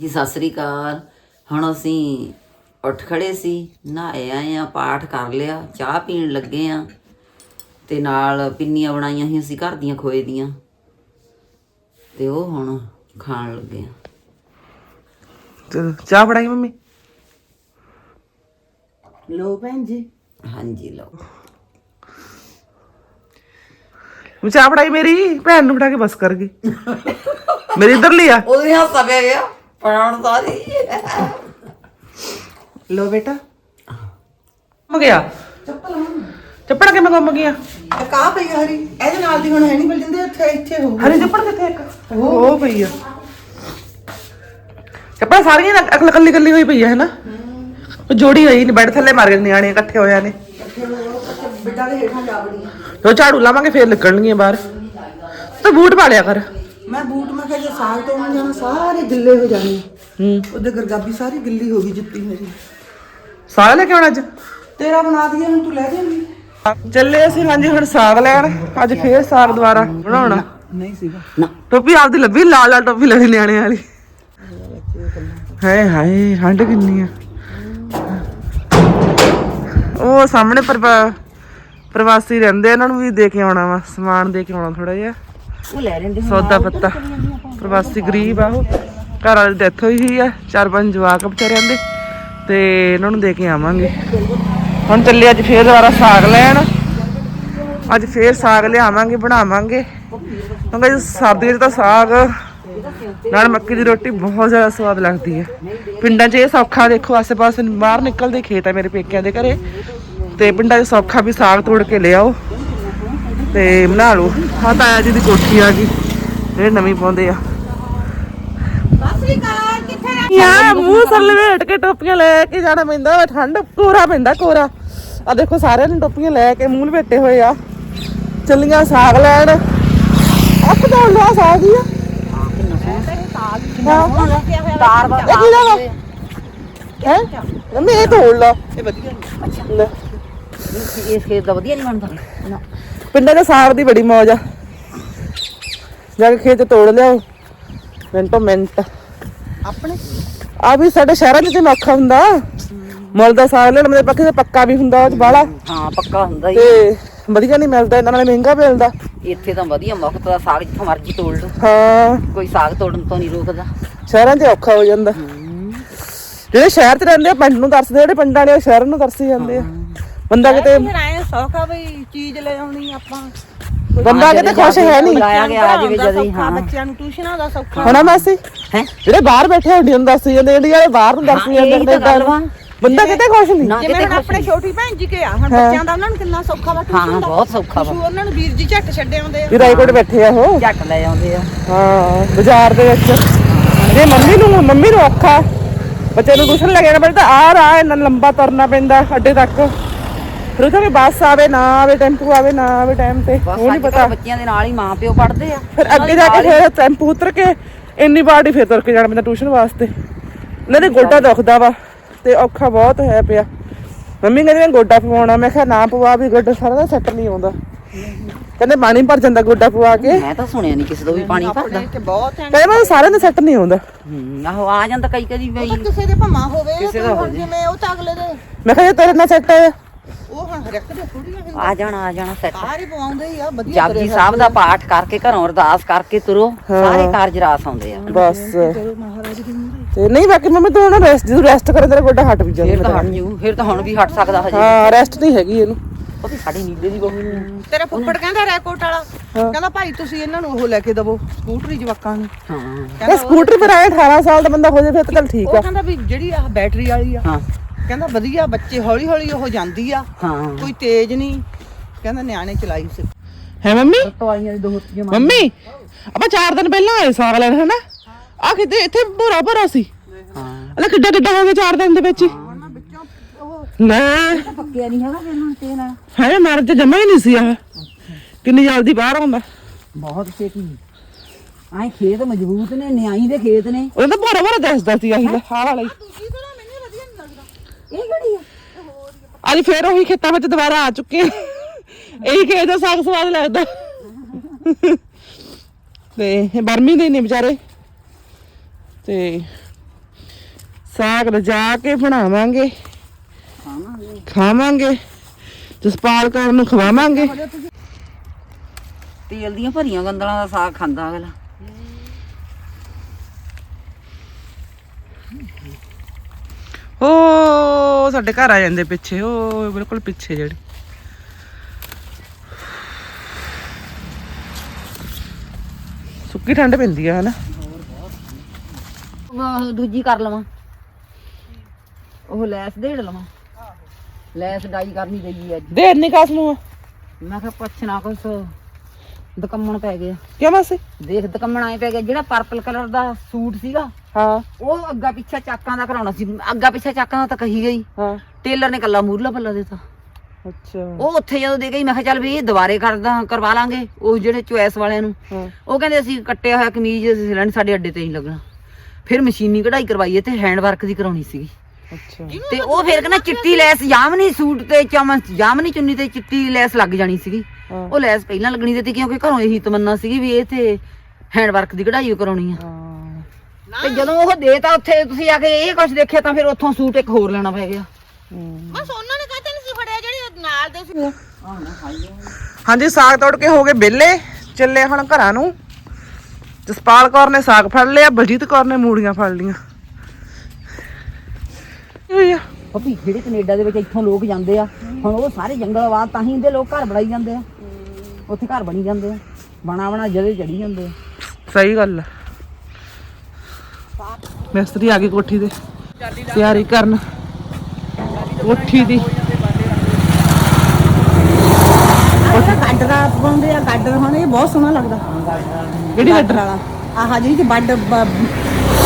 ਜੀ ਸਤਿ ਸ੍ਰੀ ਅਕਾਲ। ਹੁਣ ਅਸੀਂ ਉੱਠ ਖੜੇ ਸੀ ਨਹਾਏ ਆਏ ਆ ਪਾਠ ਕਰ ਲਿਆ ਚਾਹ ਪੀਣ ਲੱਗੇ ਆ। ਤੇ ਨਾਲ ਪਿੰਨੀਆਂ ਬਣਾਈਆਂ ਸੀ ਅਸੀਂ ਘਰ ਦੀਆਂ ਖੋਏ ਦੀਆਂ। ਤੇ ਉਹ ਹੁਣ ਖਾਣ ਲੱਗੇ ਆ। ਚਲੋ ਚਾਹ ਬਣਾਈ ਮੰਮੀ? ਲੋ ਭੈਣ ਜੀ। ਹਾਂਜੀ ਲਓ। ਮੈਂ ਚਾਹ ਬਣਾਈ ਮੇਰੀ? ਭੈਣ ਨੂੰ ਫੜਾ ਕੇ ਬਸ ਕਰ ਗਈ। ਮੇਰੀ ਇਧਰ ਲਈ ਆ। ਉਹਦੇ ਹੱਥ ਪੈ ਗਿਆ। ਪੜਾਉਣ ਸਾਰੀ ਲੋ ਬੇਟਾ। ਹੋ ਗਿਆ। ਚੱਪੜ ਕੇ ਮੈਂ ਗੁੰਮ ਗਿਆ ਆ? ਕਾ ਪਈ ਆ ਹਰੀ। ਇਹਦੇ ਨਾਲ ਦੀ ਹੁਣ ਹੈ ਨਹੀਂ ਮਿਲ ਜਾਂਦੇ ਇੱਥੇ ਇੱਥੇ ਹੋ ਹਰੀ ਚੱਪੜ ਕਿੱਥੇ ਇੱਕ? ਉਹ ਪਈ ਆ। ਚੱਪੜ ਸਾਰੀਆਂ ਨਾ ਅਕਲ ਕੱਲੀ ਕੱਲੀ ਹੋਈ ਪਈ ਆ ਹੈਨਾ? ਉਹ ਜੋੜੀ ਹੋਈ ਨਹੀਂ ਬੈਠ ਥੱਲੇ ਮਾਰ ਗਏ ਨਿਆਣੇ ਇਕੱਠੇ ਹੋਇਆ ਨੇ। ਬਿੱਡਾ ਦੇ ਹੇਠਾਂ ਜਾ ਵੜੀ ਜੋ ਝਾੜੂ ਲਾਵਾਂਗੇ ਫੇਰ ਨਿਕਲਣਗੀਆਂ ਬਾਹਰ। ਤੇ ਬੂਟ ਪਾ ਲਿਆ ਕਰ। ਮੈਂ ਬੂਟ ਮੈਂ ਕਿਹਾ ਜੇ ਸਾਗ ਤੋਂ ਜਾਣਾ ਸਾਰੇ ਗਿੱਲੇ ਹੋ ਜਾਣੇ। ਹੂੰ। ਉਹਦੇ ਗਰਗਾਬੀ ਸਾਰੀ ਗਿੱਲੀ ਹੋ ਗਈ ਜੁੱਤੀ ਮੇਰੀ। ਸਾਗ ਲੈ ਕੇ ਆਉਣਾ ਅੱਜ? ਤੇਰਾ ਬਣਾ ਦਈਏ ਹੁਣ ਤੂੰ ਲੈ ਜਾਏਂਗੀ। ਚੱਲੇ ਅਸੀਂ ਹਾਂਜੀ ਹੁਣ ਸਾਗ ਲੈਣ। ਅੱਜ ਫੇਰ ਸਾਗ ਦੁਬਾਰਾ ਬਣਾਉਣਾ। ਨਹੀਂ ਸੀਗਾ। ਨਾ। ਟੋਪੀ ਆਪਦੀ ਲੱਭੀ ਲਾਲ ਲਾਲ ਟੋਪੀ ਲੱਭੀ ਨਿਆਣੇ ਵਾਲੀ। ਹਾਏ ਹਾਏ ਹੰਡ ਕਿੰਨੀ ਆ। ਉਹ ਸਾਹਮਣੇ ਪਰਵਾ ਪ੍ਰਵਾਸੀ ਰਹਿੰਦੇ ਇਹਨਾਂ ਨੂੰ ਵੀ ਦੇ ਕੇ ਆਉਣਾ ਵਾ ਸਮਾਨ ਦੇ ਕੇ ਆਉਣਾ ਥੋੜਾ ਜਿਹਾ। ਉਹ ਲੈ ਲੈਂਦੇ ਸੌਦਾ ਪੱਤਾ। ਪ੍ਰਵਾਸੀ ਗਰੀਬ ਆ ਉਹ। ਘਰ ਵਾਲੀ ਡੈਥ ਹੋਈ ਹੋਈ ਆ। ਚਾਰ ਪੰਜ ਜਵਾਕ ਵਿਚਾਰਿਆਂ ਦੇ। ਤੇ ਇਹਨਾਂ ਨੂੰ ਦੇ ਕੇ ਆਵਾਂਗੇ। ਹੁਣ ਚੱਲੇ ਅੱਜ ਫੇਰ ਦੁਬਾਰਾ ਸਾਗ ਲੈਣ। ਅੱਜ ਫੇਰ ਸਾਗ ਲਿਆਵਾਂਗੇ ਬਣਾਵਾਂਗੇ। ਕਿਉਂਕਿ ਸਰਦੀਆਂ 'ਚ ਤਾਂ ਸਾਗ ਨਾਲ ਮੱਕੀ ਦੀ ਰੋਟੀ ਬਹੁਤ ਜ਼ਿਆਦਾ ਸਵਾਦ ਲੱਗਦੀ ਹੈ ਪਿੰਡਾਂ 'ਚ ਇਹ ਸੌਖਾ ਦੇਖੋ ਆਸੇ-ਪਾਸੇ ਬਾਹਰ ਨਿਕਲਦੇ ਖੇਤ ਆ ਮੇਰੇ ਪੇਕਿਆਂ ਦੇ ਘਰੇ। ਤੇ ਪਿੰਡਾਂ 'ਚ ਸੌਖਾ ਵੀ ਸਾਗ ਤੋੜ ਕੇ ਲਿਆਓ। ਤੇ ਬਣਾ ਲਓ। ਹਾਂ ਤਾਇਆ ਜੀ ਦੀ ਕੋਠੀ ਆ ਗਈ। ਜਿਹੜੇ ਨਵੀਂ ਪਾਉਂਦੇ ਆ। ਯਾ ਮੂੰਹ ਸਲਵੇਟ ਕੇ ਟੋਪੀਆਂ ਲੈ ਕੇ ਜਾਣਾ ਪੈਂਦਾ ਵਾ ਠੰਡ ਕੋਰਾ ਪੈਂਦਾ ਕੋਰਾ। ਆ ਦੇਖੋ ਸਾਰਿਆਂ ਨੇ ਟੋਪੀਆਂ ਲੈ ਕੇ ਮੂੰਹ ਲਪੇਟੇ ਹੋਏ ਆ। ਚੱਲੀਆਂ ਸਾਗ ਲੈਣ। ਅੱਖ ਤੋਂ ਲੋ ਸਾਗ ਹੀ ਆ? ਤਾਰ ਵਾ? ਹੈ? ਮੰਮੀ ਇਹ ਤੋੜ ਲਾ। ਇਹ ਵਧੀਆ ਲੈ। ਇਸ ਖੇਤ ਦਾ ਵਧੀਆ ਨਹੀਂ ਬਣਦਾ। ਨਾ। ਪਿੰਡਾਂ ਦੇ ਸਾਗ ਦੀ ਬੜੀ ਮੌਜ ਆ। ਜਾ ਕੇ ਖੇਤ 'ਚ ਤੋੜ ਲਿਆਓ। ਮਿੰਟੋ ਮਿੰਟ। ਆਪਣੇ? ਆ ਵੀ ਸਾਡੇ ਸ਼ਹਿਰਾਂ 'ਚ ਤੇ ਔਖਾ ਹੁੰਦਾ। ਮੁੱਲ ਦਾ ਸਾਗ ਲੈਣ ਮੇਰੇ ਪੱਕੇ ਤੇ ਪੱਕਾ ਵੀ ਹੁੰਦਾ ਉਹ 'ਚ ਬਾਹਲਾ। ਹਾਂ ਪੱਕਾ ਹੁੰਦਾ ਹੀ। ਤੇ ਵਧੀਆ ਨਹੀਂ ਮਿਲਦਾ ਇਹਨਾਂ ਨਾਲ ਮਹਿੰਗਾ ਮਿਲਦਾ। ਇੱਥੇ ਤਾਂ ਵਧੀਆ ਮੁਫਤ ਦਾ ਸਾਗ ਜਿੱਥੋਂ ਮਰਜ਼ੀ ਤੋੜ ਲਓ। ਹਾਂ। ਕੋਈ ਸਾਗ ਤੋੜਨ ਤੋਂ ਨਹੀਂ ਰੋਕਦਾ। ਸ਼ਹਿਰਾਂ 'ਚ ਔਖਾ ਹੋ ਜਾਂਦਾ। ਜਿਹੜੇ ਸ਼ਹਿਰ 'ਚ ਰਹਿੰਦੇ ਆ ਪਿੰਡ ਨੂੰ ਤਰਸਦੇ ਜਿਹੜੇ ਪਿੰਡਾਂ ਵਾਲੇ ਸ਼ਹਿਰ ਨੂੰ ਤਰਸੀ ਜਾਂਦੇ ਆ। ਬੰਦਾ ਕਿਤੇ ਸੌਖਾ ਬਈ ਚੀਜ਼ ਲੈ ਆਉਣੀ ਆਪਾਂ। ਬੰਦਾ ਕਿਤੇ ਖੁਸ਼ ਹੈ ਨਹੀਂ। ਲਾਇਆ ਗਿਆ ਆ ਜਾਵੇ ਜਦ ਹੀ ਹਾਂ। ਬੱਚਿਆਂ ਨੂੰ ਟਿਊਸ਼ਨਾਂ ਦਾ ਸੌਖਾ। ਹਣਾ ਮਾਸੀ? ਹੈ? ਜਿਹੜੇ ਬਾਹਰ ਬੈਠੇ ਹੁੰਦੇ ਹੁੰਦੇ ਦੱਸੀ ਜਾਂਦੇ ਇੰਡੀਆ ਵਾਲੇ ਬਾਹਰ ਨੂੰ ਦੱਸੀ ਹਾਂ, ਜਾਂਦੇ ਇਹੀ ਵਾ। ਬੰਦਾ ਕਿਤੇ ਖੁਸ਼ ਨਹੀਂ। ਨਾ ਜਿਵੇਂ ਹੁਣ ਆਪਣੇ ਛੋਟੀ ਭੈਣ ਜੀ ਕੇ ਆ ਹੁਣ ਬੱਚਿਆਂ ਦਾ ਉਹਨਾਂ ਨੂੰ ਕਿੰਨਾ ਸੌਖਾ ਵਾ ਹਾਂ ਟਿਊਸ਼ਨ ਦਾ। ਬਹੁਤ ਸੌਖਾ ਵਾ। ਉਹਨਾਂ ਨੂੰ ਵੀਰ ਜੀ ਝੱਟ ਛੱਡੇ ਆਉਂਦੇ ਆ। ਵੀ ਰਾਈਕੋਟ ਬੈਠੇ ਆ ਉਹ। ਝੱਟ ਲੈ ਆਉਂਦੇ ਆ। ਹਾਂ ਬਾਜ਼ਾਰ ਦੇ ਵਿੱਚ। ਜੇ ਮੰਮੀ ਨੂੰ ਮੰਮੀ ਨੂੰ ਔਖਾ। ਬੱਚੇ ਨੂੰ ਟਿਊਸ਼ਨ ਲੈ ਕੇ ਜਾਣਾ ਪੈਂਦਾ ਆ ਰਾਹ ਇੰਨਾ ਲੰਬਾ ਤੁਰਨਾ ਪੈਂਦਾ ਅੱਡੇ ਤੱਕ। ਫਿਰ ਉੱਥੇ ਵੀ ਬੱਸ ਆਵੇ ਨਾ ਆਵੇ ਟੈਂਪੂ ਆਵੇ ਨਾ ਆਵੇ ਟਾਈਮ ਤੇ। ਬਸ ਉਹ ਨਹੀਂ ਪਤਾ। ਬੱਚਿਆਂ ਦੇ ਨਾਲ ਹੀ ਮਾਂ ਪਿਓ ਪੜਦੇ ਆ। ਫਿਰ ਅੱਗੇ ਜਾ ਕੇ ਫਿਰ ਟੈਂਪੂ ਉਤਰ ਕੇ ਇੰਨੀ ਬਾੜੀ ਫਿਰ ਤੁਰ ਕੇ ਜਾਣਾ ਪੈਂਦਾ ਟਿਊਸ਼ਨ ਵਾਸਤੇ। ਇਹਨਾਂ ਦੇ ਗੋਡਾ ਦੁਖਦਾ ਵਾ ਤੇ ਔਖਾ ਬਹੁਤ ਹੋਇਆ ਪਿਆ। ਮੰਮੀ ਕਹਿੰਦੀ ਮੈਂ ਗੋਡਾ ਪਵਾਉਣਾ ਮੈਂ ਕਿਹਾ ਨਾ ਪਵਾ ਵੀ ਗੋਡਾ ਸਾਰਾ ਦਾ ਸੈੱਟ ਨਹੀਂ ਆਉਂਦਾ। ਕਹਿੰਦੇ ਪਾਣੀ ਭਰ ਜਾਂਦਾ ਗੋਡਾ ਪਵਾ ਕੇ। ਮੈਂ ਤਾਂ ਸੁਣਿਆ ਨਹੀਂ ਕਿਸੇ ਤੋਂ ਵੀ ਪਾਣੀ ਭਰਦਾ। ਹੈ। ਕਹਿੰਦੇ ਮੈਂ ਸਾਰਿਆਂ ਦਾ ਸੈੱਟ ਨਹੀਂ ਆਉਂਦਾ। ਹੂੰ, ਆਹੋ ਆ ਜਾਂਦਾ ਕਈ ਕਦੀ ਬਈ। ਕਿਸੇ ਦੇ ਭਮਾ ਹੋਵੇ ਕਿਸੇ ਦਾ ਹੋ ਜਿਵੇਂ ਉਹ ਤਾਂ ਅਗਲੇ ਦੇ ਮੈਂ ਕਿਹਾ ਜੇ ਤੇਰੇ ਨਾਲ ਸੈੱਟ ਹੈ ਉਹ ਹੁਣ ਹਰੇਕ ਦੇ ਥੋੜੀਆਂ ਫਿਰ ਆ ਜਾਣਾ ਆ ਜਾਣਾ ਸੈੱਟ ਸਾਰੇ ਪਵਾਉਂਦੇ ਹੀ ਆ ਵਧੀਆ ਜਪਜੀ ਸਾਹਿਬ ਦਾ ਪਾਠ ਕਰਕੇ ਘਰੋਂ ਅਰਦਾਸ ਕਰਕੇ ਤੁਰੋ ਸਾਰੇ ਕਾਰਜ ਰਾਸ ਆਉਂਦੇ ਆ। ਬਸ। ਤੇ ਨਹੀਂ ਬਾਕੀ ਮੰਮੀ ਤੂੰ ਨਾ ਰੈਸਟ ਜਦੋਂ ਰੈਸਟ ਕਰੇ ਤੇਰਾ ਗੋਡਾ ਹਟ ਵੀ ਫਿਰ ਜਾਂਦਾ ਤਾਂ ਹਟ ਜੂ ਫਿਰ ਤਾਂ ਹੁਣ ਵੀ ਹਟ ਸਕਦਾ ਹਜੇ। ਹਾਂ ਰੈਸਟ ਨਹੀਂ ਹੈਗੀ ਇਹਨੂੰ। ਉਹ ਵੀ ਸਾਡੀ ਨੀਲੇ ਦੀ ਬਹੂ ਨੂੰ। ਤੇਰਾ ਫੁੱਫੜ ਕਹਿੰਦਾ ਰੈਕੋਟ ਵਾਲਾ। ਕਹਿੰਦਾ ਭਾਈ ਤੁਸੀਂ ਇਹਨਾਂ ਨੂੰ ਉਹ ਲੈ ਕੇ ਦਵੋ ਸਕੂਟਰੀ ਜਵਾਕਾਂ ਨੂੰ। ਹਾਂ। ਇਹ ਸਕੂਟਰ ਪਰ ਆਏ 18 ਸਾਲ ਦਾ ਬੰਦਾ ਹੋ ਜਾਵੇ ਫਿਰ ਤਾਂ ਚੱਲ ਠੀਕ ਉਹ ਆ। ਕਹਿੰਦਾ ਵੀ ਜਿਹੜੀ ਆ ਬੈਟਰੀ ਵਾਲੀ ਆ ਹਾਂ। ਕਹਿੰਦਾ ਵਧੀਆ ਬੱਚੇ ਹੌਲੀ ਹੌਲੀ ਉਹ ਜਾਂਦੀ ਆ। ਹਾਂ। ਕੋਈ ਤੇਜ਼ ਨਹੀਂ ਕਹਿੰਦਾ ਨਿਆਣੇ ਚਲਾਈ ਸੀ। ਹੈ ਮੰਮੀ? ਟਵਾਈਆਂ ਦੀ ਦੋ ਹੁੰਦੀਆਂ ਮੰਮੀ ਆਪਾਂ 4 ਦਿਨ ਪਹਿਲਾਂ ਆਏ ਸਾਗ ਲੈਣ ਹਨਾ ਆ ਕਿਤੇ ਇੱਥੇ ਭੋਰਾ ਭੋਰਾ ਸੀ। ਹਾਂ। ਅਲਾ ਕਿੱਡਾ ਕਿੱਡਾ ਹੋ ਗਿਆ 4 ਦਿਨ ਦੇ ਵਿੱਚ ਹੀ। ਨਾ ਪੱਕਿਆ ਨਹੀਂ ਹੈਗਾ ਫਿਰ ਹੁਣ ਤੇ ਨਾਲ ਹੈ ਮਾਰ ਤੇ ਜਮਾ ਹੀ ਨਹੀਂ ਸੀ ਆ ਕਿੰਨੀ ਜਲਦੀ ਬਾਹਰ ਆਉਂਦਾ। ਬਹੁਤ ਛੇਤੀ। ਆਏ ਖੇਤ ਮਜ਼ਬੂਤ ਨੇ ਨਿਆਈ ਦੇ ਖੇਤ ਨੇ। ਉਹ ਤਾਂ ਭੋਰਾ ਭੋਰਾ ਦੱਸਦਾ ਸੀ ਆਹੀ ਹਾਲ ਵਾਲਾ ਇਹ ਕਿਹੜੀ ਆ? ਅੱਜ ਫੇਰ ਉਹੀ ਖੇਤਾਂ ਵਿੱਚ ਦੁਬਾਰਾ ਆ ਚੁੱਕੇ ਆ। ਇਹੀ ਖੇਤ ਦਾ ਸਾਗ ਸਵਾਦ ਲੱਗਦਾ। ਤੇ ਇਹ ਬਰਮੀ ਦੇ ਨੇ ਵਿਚਾਰੇ। ਤੇ ਸਾਗ ਰਜਾ ਕੇ ਬਣਾਵਾਂਗੇ। ਖਾਵਾਂਗੇ। ਖਾਵਾਂਗੇ। ਜਸਪਾਲ ਕੌਰ ਨੂੰ ਖਵਾਵਾਂਗੇ। ਤੇਲ ਦੀਆਂ ਭਰੀਆਂ ਗੰਦਲਾਂ ਦਾ ਸਾਗ ਖਾਂਦਾ ਅਗਲਾ। ਓ ਸਾਡੇ ਘਰ ਆ ਜਾਂਦੇ ਪਿੱਛੇ। ਓ ਬਿਲਕੁਲ ਪਿੱਛੇ ਜਿਹੜੇ। ਸੁੱਕੀ ਠੰਡ ਪੈਂਦੀ ਆ ਹਨਾ? ਉਹ ਦੂਜੀ ਕਰ ਲਵਾਂ। ਉਹ ਲੈਸ ਦੇੜ ਲਵਾਂ। ਲੈਸ ਡਾਈ ਕਰਨੀ ਪਈ ਅੱਜ। ਦੇਰ ਨਹੀਂ ਕਾਸ ਨੂੰ। ਮੈਂ ਕਿਹਾ ਪੁੱਛਣਾ ਕੁਛ। ਦਕੰਮਣ ਪੈ ਗਿਆ। ਕਿਉਂ ਮਾਸੀ? ਦੇਖ ਦਕੰਮਣ ਆਏ ਪੈ ਗਿਆ। ਜਿਹੜਾ ਪਰਪਲ ਕਲਰ ਦਾ ਸੂਟ ਸੀਗਾ ਹਾਂ। ਉਹ ਅੱਗਾ ਪਿੱਛਾ ਚਾਕਾਂ ਦਾ ਕਰਾਉਣਾ ਸੀ। ਅੱਗਾ ਪਿੱਛਾ ਚਾਕਾਂ ਦਾ ਤਾਂ ਕਹੀ ਗਈ। ਹਾਂ। ਟੇਲਰ ਨੇ ਕੱਲਾ ਮੂਰਲਾ ਪੱਲਾ ਦਿੱਤਾ। ਅੱਛਾ। ਉਹ ਉੱਥੇ ਜਦੋਂ ਦੇ ਗਈ ਮੈਂ ਕਿਹਾ ਚੱਲ ਵੀ ਇਹ ਦੁਬਾਰੇ ਕਰਦਾ ਕਰਵਾ ਲਾਂਗੇ ਉਹ ਜਿਹੜੇ ਚੁਆਇਸ ਵਾਲਿਆਂ ਨੂੰ। ਉਹ ਕਹਿੰਦੇ ਅਸੀਂ ਕੱਟਿਆ ਹੋਇਆ ਕਮੀਜ਼ ਸਿਲਣ ਸਾਡੇ ਅੱਡੇ ਤੇ ਹੀ ਲੱਗਣਾ। ਫਿਰ ਮਸ਼ੀਨੀ ਕਢਾਈ ਕਰਵਾਈਏ ਤੇ ਹੈਂਡ ਵਰਕ ਦੀ ਕਰਾਉਣੀ ਸੀਗੀ। ਅੱਛਾ। ਤੇ ਉਹ ਫਿਰ ਕਹਿੰਦਾ ਚਿੱਟੀ ਲੈਸ ਜਾਮਨੀ ਸੂਟ ਤੇ ਚਮਨ ਜਾਮਨੀ ਚੁੰਨੀ ਤੇ ਚਿੱਟੀ ਲੈਸ ਲੱਗ ਜਾਣੀ ਸੀਗੀ। ਉਹ ਲੈਸ ਪਹਿਲਾਂ ਲੱਗਣੀ ਤੇ ਕਿਉਂਕਿ ਘਰੋਂ ਇਹੀ ਤਮੰਨਾ ਸੀਗੀ ਵੀ ਇਹ ਤੇ ਹੈਂਡ ਵਰਕ ਦੀ ਕਢਾਈ ਕਰਾਉਣੀ ਆ। ਤੇ ਜਦੋਂ ਉਹ ਦੇਤਾ ਉੱਥੇ ਤੁਸੀਂ ਆ ਕੇ ਇਹ ਕੁਝ ਦੇਖਿਆ ਤਾਂ ਫਿਰ ਉੱਥੋਂ ਸੂਟ ਇੱਕ ਹੋਰ ਲੈਣਾ ਪੈ ਗਿਆ। ਬਸ ਉਹਨਾਂ ਨੇ ਕਾਹਤੇ ਨਹੀਂ ਸੀ ਫੜਿਆ ਜਿਹੜੀ ਨਾਲ ਦੇ ਸੀ। ਹਾਂਜੀ ਸਾਗ ਤੋੜ ਕੇ ਹੋ ਗਏ ਵਿਹਲੇ ਚੱਲੇ ਹੁਣ ਘਰਾਂ ਨੂੰ। ਜਸਪਾਲ ਕੌਰ ਨੇ ਸਾਗ ਫੜ ਲਿਆ ਬਲਜੀਤ ਕੌਰ ਨੇ ਮੂੜੀਆਂ ਫੜ ਲੀਆਂ। ਇਹ ਪਪੀ ਜਿਹੜੇ ਕੈਨੇਡਾ ਦੇ ਵਿੱਚ ਇੱਥੋਂ ਲੋਕ ਜਾਂਦੇ ਆ ਹੁਣ ਉਹ ਸਾਰੇ ਜੰਗਲਵਾਦ ਤਾਂ ਹੀ ਦੇ ਲੋਕ ਘਰ ਬਣਾਈ ਜਾਂਦੇ ਆ। ਉੱਥੇ ਘਰ ਬਣੀ ਜਾਂਦੇ ਆ। ਬਣਾ ਬਣਾ ਜਦੇ ਚੜੀ ਜਾਂਦੇ ਆ। ਸਹੀ ਗੱਲ ਆ। ਮਿਸਤਰੀ ਆ ਗਈ ਕੋਠੀ ਤੇ। ਤਿਆਰੀ ਕਰਨ। ਕੋਠੀ ਦੀ। ਅੱਛਾ ਗਾਡਰਾ ਪਾਉਂਦੇ ਆ ਗਾਡਰ ਹੁਣ ਇਹ ਬਹੁਤ ਸੋਹਣਾ ਲੱਗਦਾ। ਕਿਹੜੀ ਗੱਡਰ ਵਾਲਾ। ਆਹ ਜਿਹੜੀ ਚ ਬੱਡ ਬ-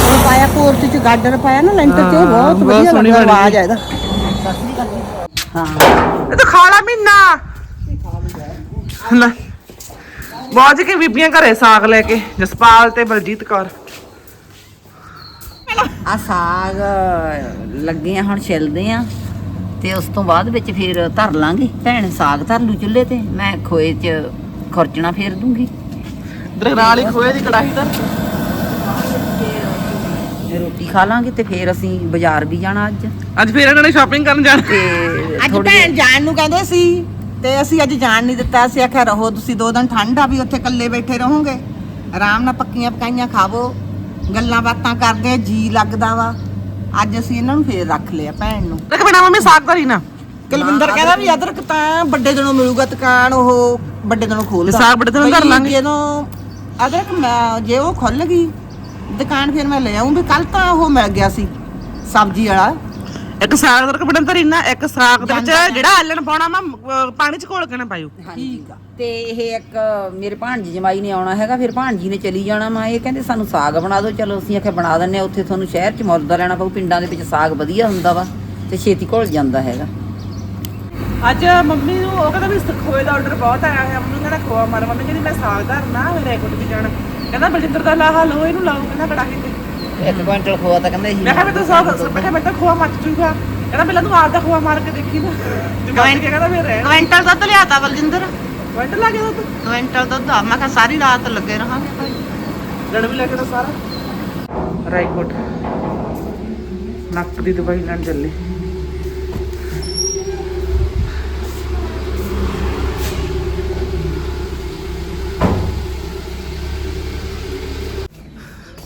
ਉਹ ਪਾਇਆ ਕੋਰਟ ਚ ਗਾਡਰ ਪਾਇਆ ਨਾ ਲੈਂਟਰ ਤੇ ਉਹ ਬਹੁਤ ਬਹੁਤ ਵਧੀਆ ਸੋਹਣੀ ਲੱਗਦਾ ਬਣੀ ਆਵਾਜ਼ ਆ ਇਹਦਾ। ਹਾਂ। ਇਹ ਤਾਂ ਖਾਲਾ ਮਹੀਨਾ। ਲੈ। ਬਾਜ ਕੇ ਬੀਬੀਆਂ ਘਰੇ ਸਾਗ ਲੈ ਕੇ ਜਸਪਾਲ ਤੇ ਬਲਜੀਤ ਕੌਰ। ਆ ਸਾਗ ਲੱਗੇ ਆ ਹੁਣ ਛਿਲਦੇ ਆ। ਤੇ ਉਸ ਤੋਂ ਬਾਅਦ ਵਿੱਚ ਫਿਰ ਧਰ ਲਾਂਗੇ। ਭੈਣ ਸਾਗ ਧਰ ਲੂ ਚੁੱਲ੍ਹੇ ਤੇ। ਮੈਂ ਖੋਏ 'ਚ ਖੁਰਚਣਾ ਫੇਰ ਦੂੰਗੀ ਦਰਾਲੀ ਖੋਏ ਦੀ ਕੜਾਹੀ ਦਾ ਤੇ ਰੋਟੀ ਖਾ ਲਾਂਗੇ ਤੇ ਫਿਰ ਅਸੀਂ ਬਾਜ਼ਾਰ ਵੀ ਜਾਣਾ ਅੱਜ। ਅੱਜ ਫੇਰ ਇਹਨਾਂ ਨੇ ਸ਼ਾਪਿੰਗ ਕਰਨ ਜਾਣਾ। ਤੇ ਅੱਜ ਥੋੜ੍ਹੀ ਭੈਣ ਜਾਣ ਨੂੰ ਕਹਿੰਦੇ ਸੀ ਤੇ ਅਸੀਂ ਅੱਜ ਜਾਣ ਨਹੀਂ ਦਿੱਤਾ। ਅਸੀਂ ਆਖਿਆ ਰਹੋ ਤੁਸੀਂ ਦੋ ਦਿਨ ਠੰਡ ਆ ਵੀ ਉੱਥੇ ਇਕੱਲੇ ਬੈਠੇ ਰਹੋਗੇ। ਆਰਾਮ ਨਾਲ ਪੱਕੀਆਂ ਪਕਾਈਆਂ ਖਾਵੋ। ਗੱਲਾਂ ਬਾਤਾਂ ਕਰਦੇ ਜੀ ਲੱਗਦਾ ਵਾ। ਅੱਜ ਅਸੀਂ ਇਹਨਾਂ ਨੂੰ ਫੇਰ ਰੱਖ ਲਿਆ ਭੈਣ ਨੂੰ। ਦੇਖ ਬਣਾ ਮੰਮੀ ਸਾਗ ਧਰੀ ਨਾ। ਕੁਲਵਿੰਦਰ ਕਹਿੰਦਾ ਵੀ ਅਦਰਕ ਤਾਂ ਵੱਡੇ ਦਿਨੋਂ ਮਿਲੂਗਾ ਦੁਕਾਨ ਉਹ ਵੱਡੇ ਦਿਨੋਂ ਖੋਲਦਾ। ਸਾਗ ਵੱਡੇ ਦਿਨੋਂ ਬਈ ਲਾਂਗੇ। ਜਦੋਂ ਅਦਰਕ ਮੈਂ ਜੇ ਉਹ ਖੁੱਲ ਗਈ ਦੁਕਾਨ ਫਿਰ ਮੈਂ ਲੈ ਆਉਂ ਵੀ ਕੱਲ ਤਾਂ ਉਹ ਮਿਲ ਗਿਆ ਸੀ ਸਬਜ਼ੀ ਵਾਲਾ। ਇੱਕ ਸਾਗ ਦਰ ਕਪੜਨ ਧਰੀ ਨਾ ਇੱਕ ਸਾਗ ਦੇ ਵਿੱਚ ਜਿਹੜਾ ਆਲਣ ਪਾਉਣਾ ਮੈਂ ਪਾਣੀ ਚ ਘੋਲ ਕੇ ਨਾ ਪਾਇਓ। ਠੀਕ ਆ। ਤੇ ਇਹ ਇੱਕ ਮੇਰੇ ਭਾਣਜੀ ਜਮਾਈ ਨੇ ਆਉਣਾ ਹੈਗਾ ਫਿਰ ਭਾਣਜੀ ਨੇ ਚਲੀ ਜਾਣਾ ਮੈਂ ਇਹ ਕਹਿੰਦੇ ਸਾਨੂੰ ਸਾਗ ਬਣਾ ਦਿਓ ਚਲੋ ਅਸੀਂ ਆਖਿਆ ਬਣਾ ਦਿੰਨੇ ਆ ਉੱਥੇ ਤੁਹਾਨੂੰ ਸ਼ਹਿਰ 'ਚ ਮੁੱਲ ਦਾ ਲੈਣਾ ਪਊ ਪਿੰਡਾਂ ਦੇ ਵਿੱਚ ਸਾਗ ਵਧੀਆ ਹੁੰਦਾ ਵਾ ਤੇ ਛੇਤੀ ਘੁਲ ਜਾਂਦਾ ਹੈਗਾ। ਅੱਜ ਮੰਮੀ ਨੂੰ ਉਹ ਕਹਿੰਦਾ ਵੀ ਖੋਏ ਦਾ ਆਰਡਰ ਬਹੁਤ ਆਇਆ ਹੋਇਆ। ਮੰਮੀ ਕਹਿੰਦਾ ਖੋਆ ਮਾਰ। ਮੰਮੀ ਕਹਿੰਦੀ ਮੈਂ ਸਾਗ ਧਰਨਾ ਮੇਰੇ ਕੋਲ ਵੀ ਜਾਣਾ। ਕਹਿੰਦਾ ਬਲਜਿੰਦਰ ਦਾ ਲਾਹਾ ਲਓ ਇਹਨੂੰ ਲਾਓ। ਕਹਿੰਦਾ ਕੜਾਹੀ ਤੇ ਇੱਕ ਕੁਇੰਟਲ ਖੋਆ ਤਾਂ ਕਹਿੰਦਾ ਮੈਂ ਕਿਹਾ ਮੈਂ ਤਾਂ ਸਾਗ ਮੈਂ ਕਿਹਾ ਮੈਂ ਤਾਂ ਖੋਆ ਮੱਚ ਜੂਗਾ। ਕਹਿੰਦਾ ਪਹਿਲਾਂ ਤੂੰ ਆਪ ਦਾ ਖੋਆ ਮਾਰ ਕੇ ਦੇਖੀ ਨਾ। ਜਮਾਈ ਕੇ ਕਹਿੰਦਾ ਫਿਰ? ਰਹਿ ਕੁਇੰਟਲ ਦੁੱਧ ਲਿਆਤਾ ਬਲਜਿੰਦਰ। ਵੰਟ ਲਾ ਕੇ ਤੂੰ ਕੁਇੰਟਲ ਦੁੱਧ ਆ। ਮੈਂ ਕਿਹਾ ਸਾਰੀ ਰਾਤ ਲੱਗੇ ਰਹਾਂਗੇ ਲੜ ਵੀ ਲੈ ਕੇ ਤਾਂ ਸਾਰਾ। ਰਾਈਕੋਟ ਨੱਕ ਦੀ ਦਵਾਈ ਲੈਣ ਚੱਲੇ।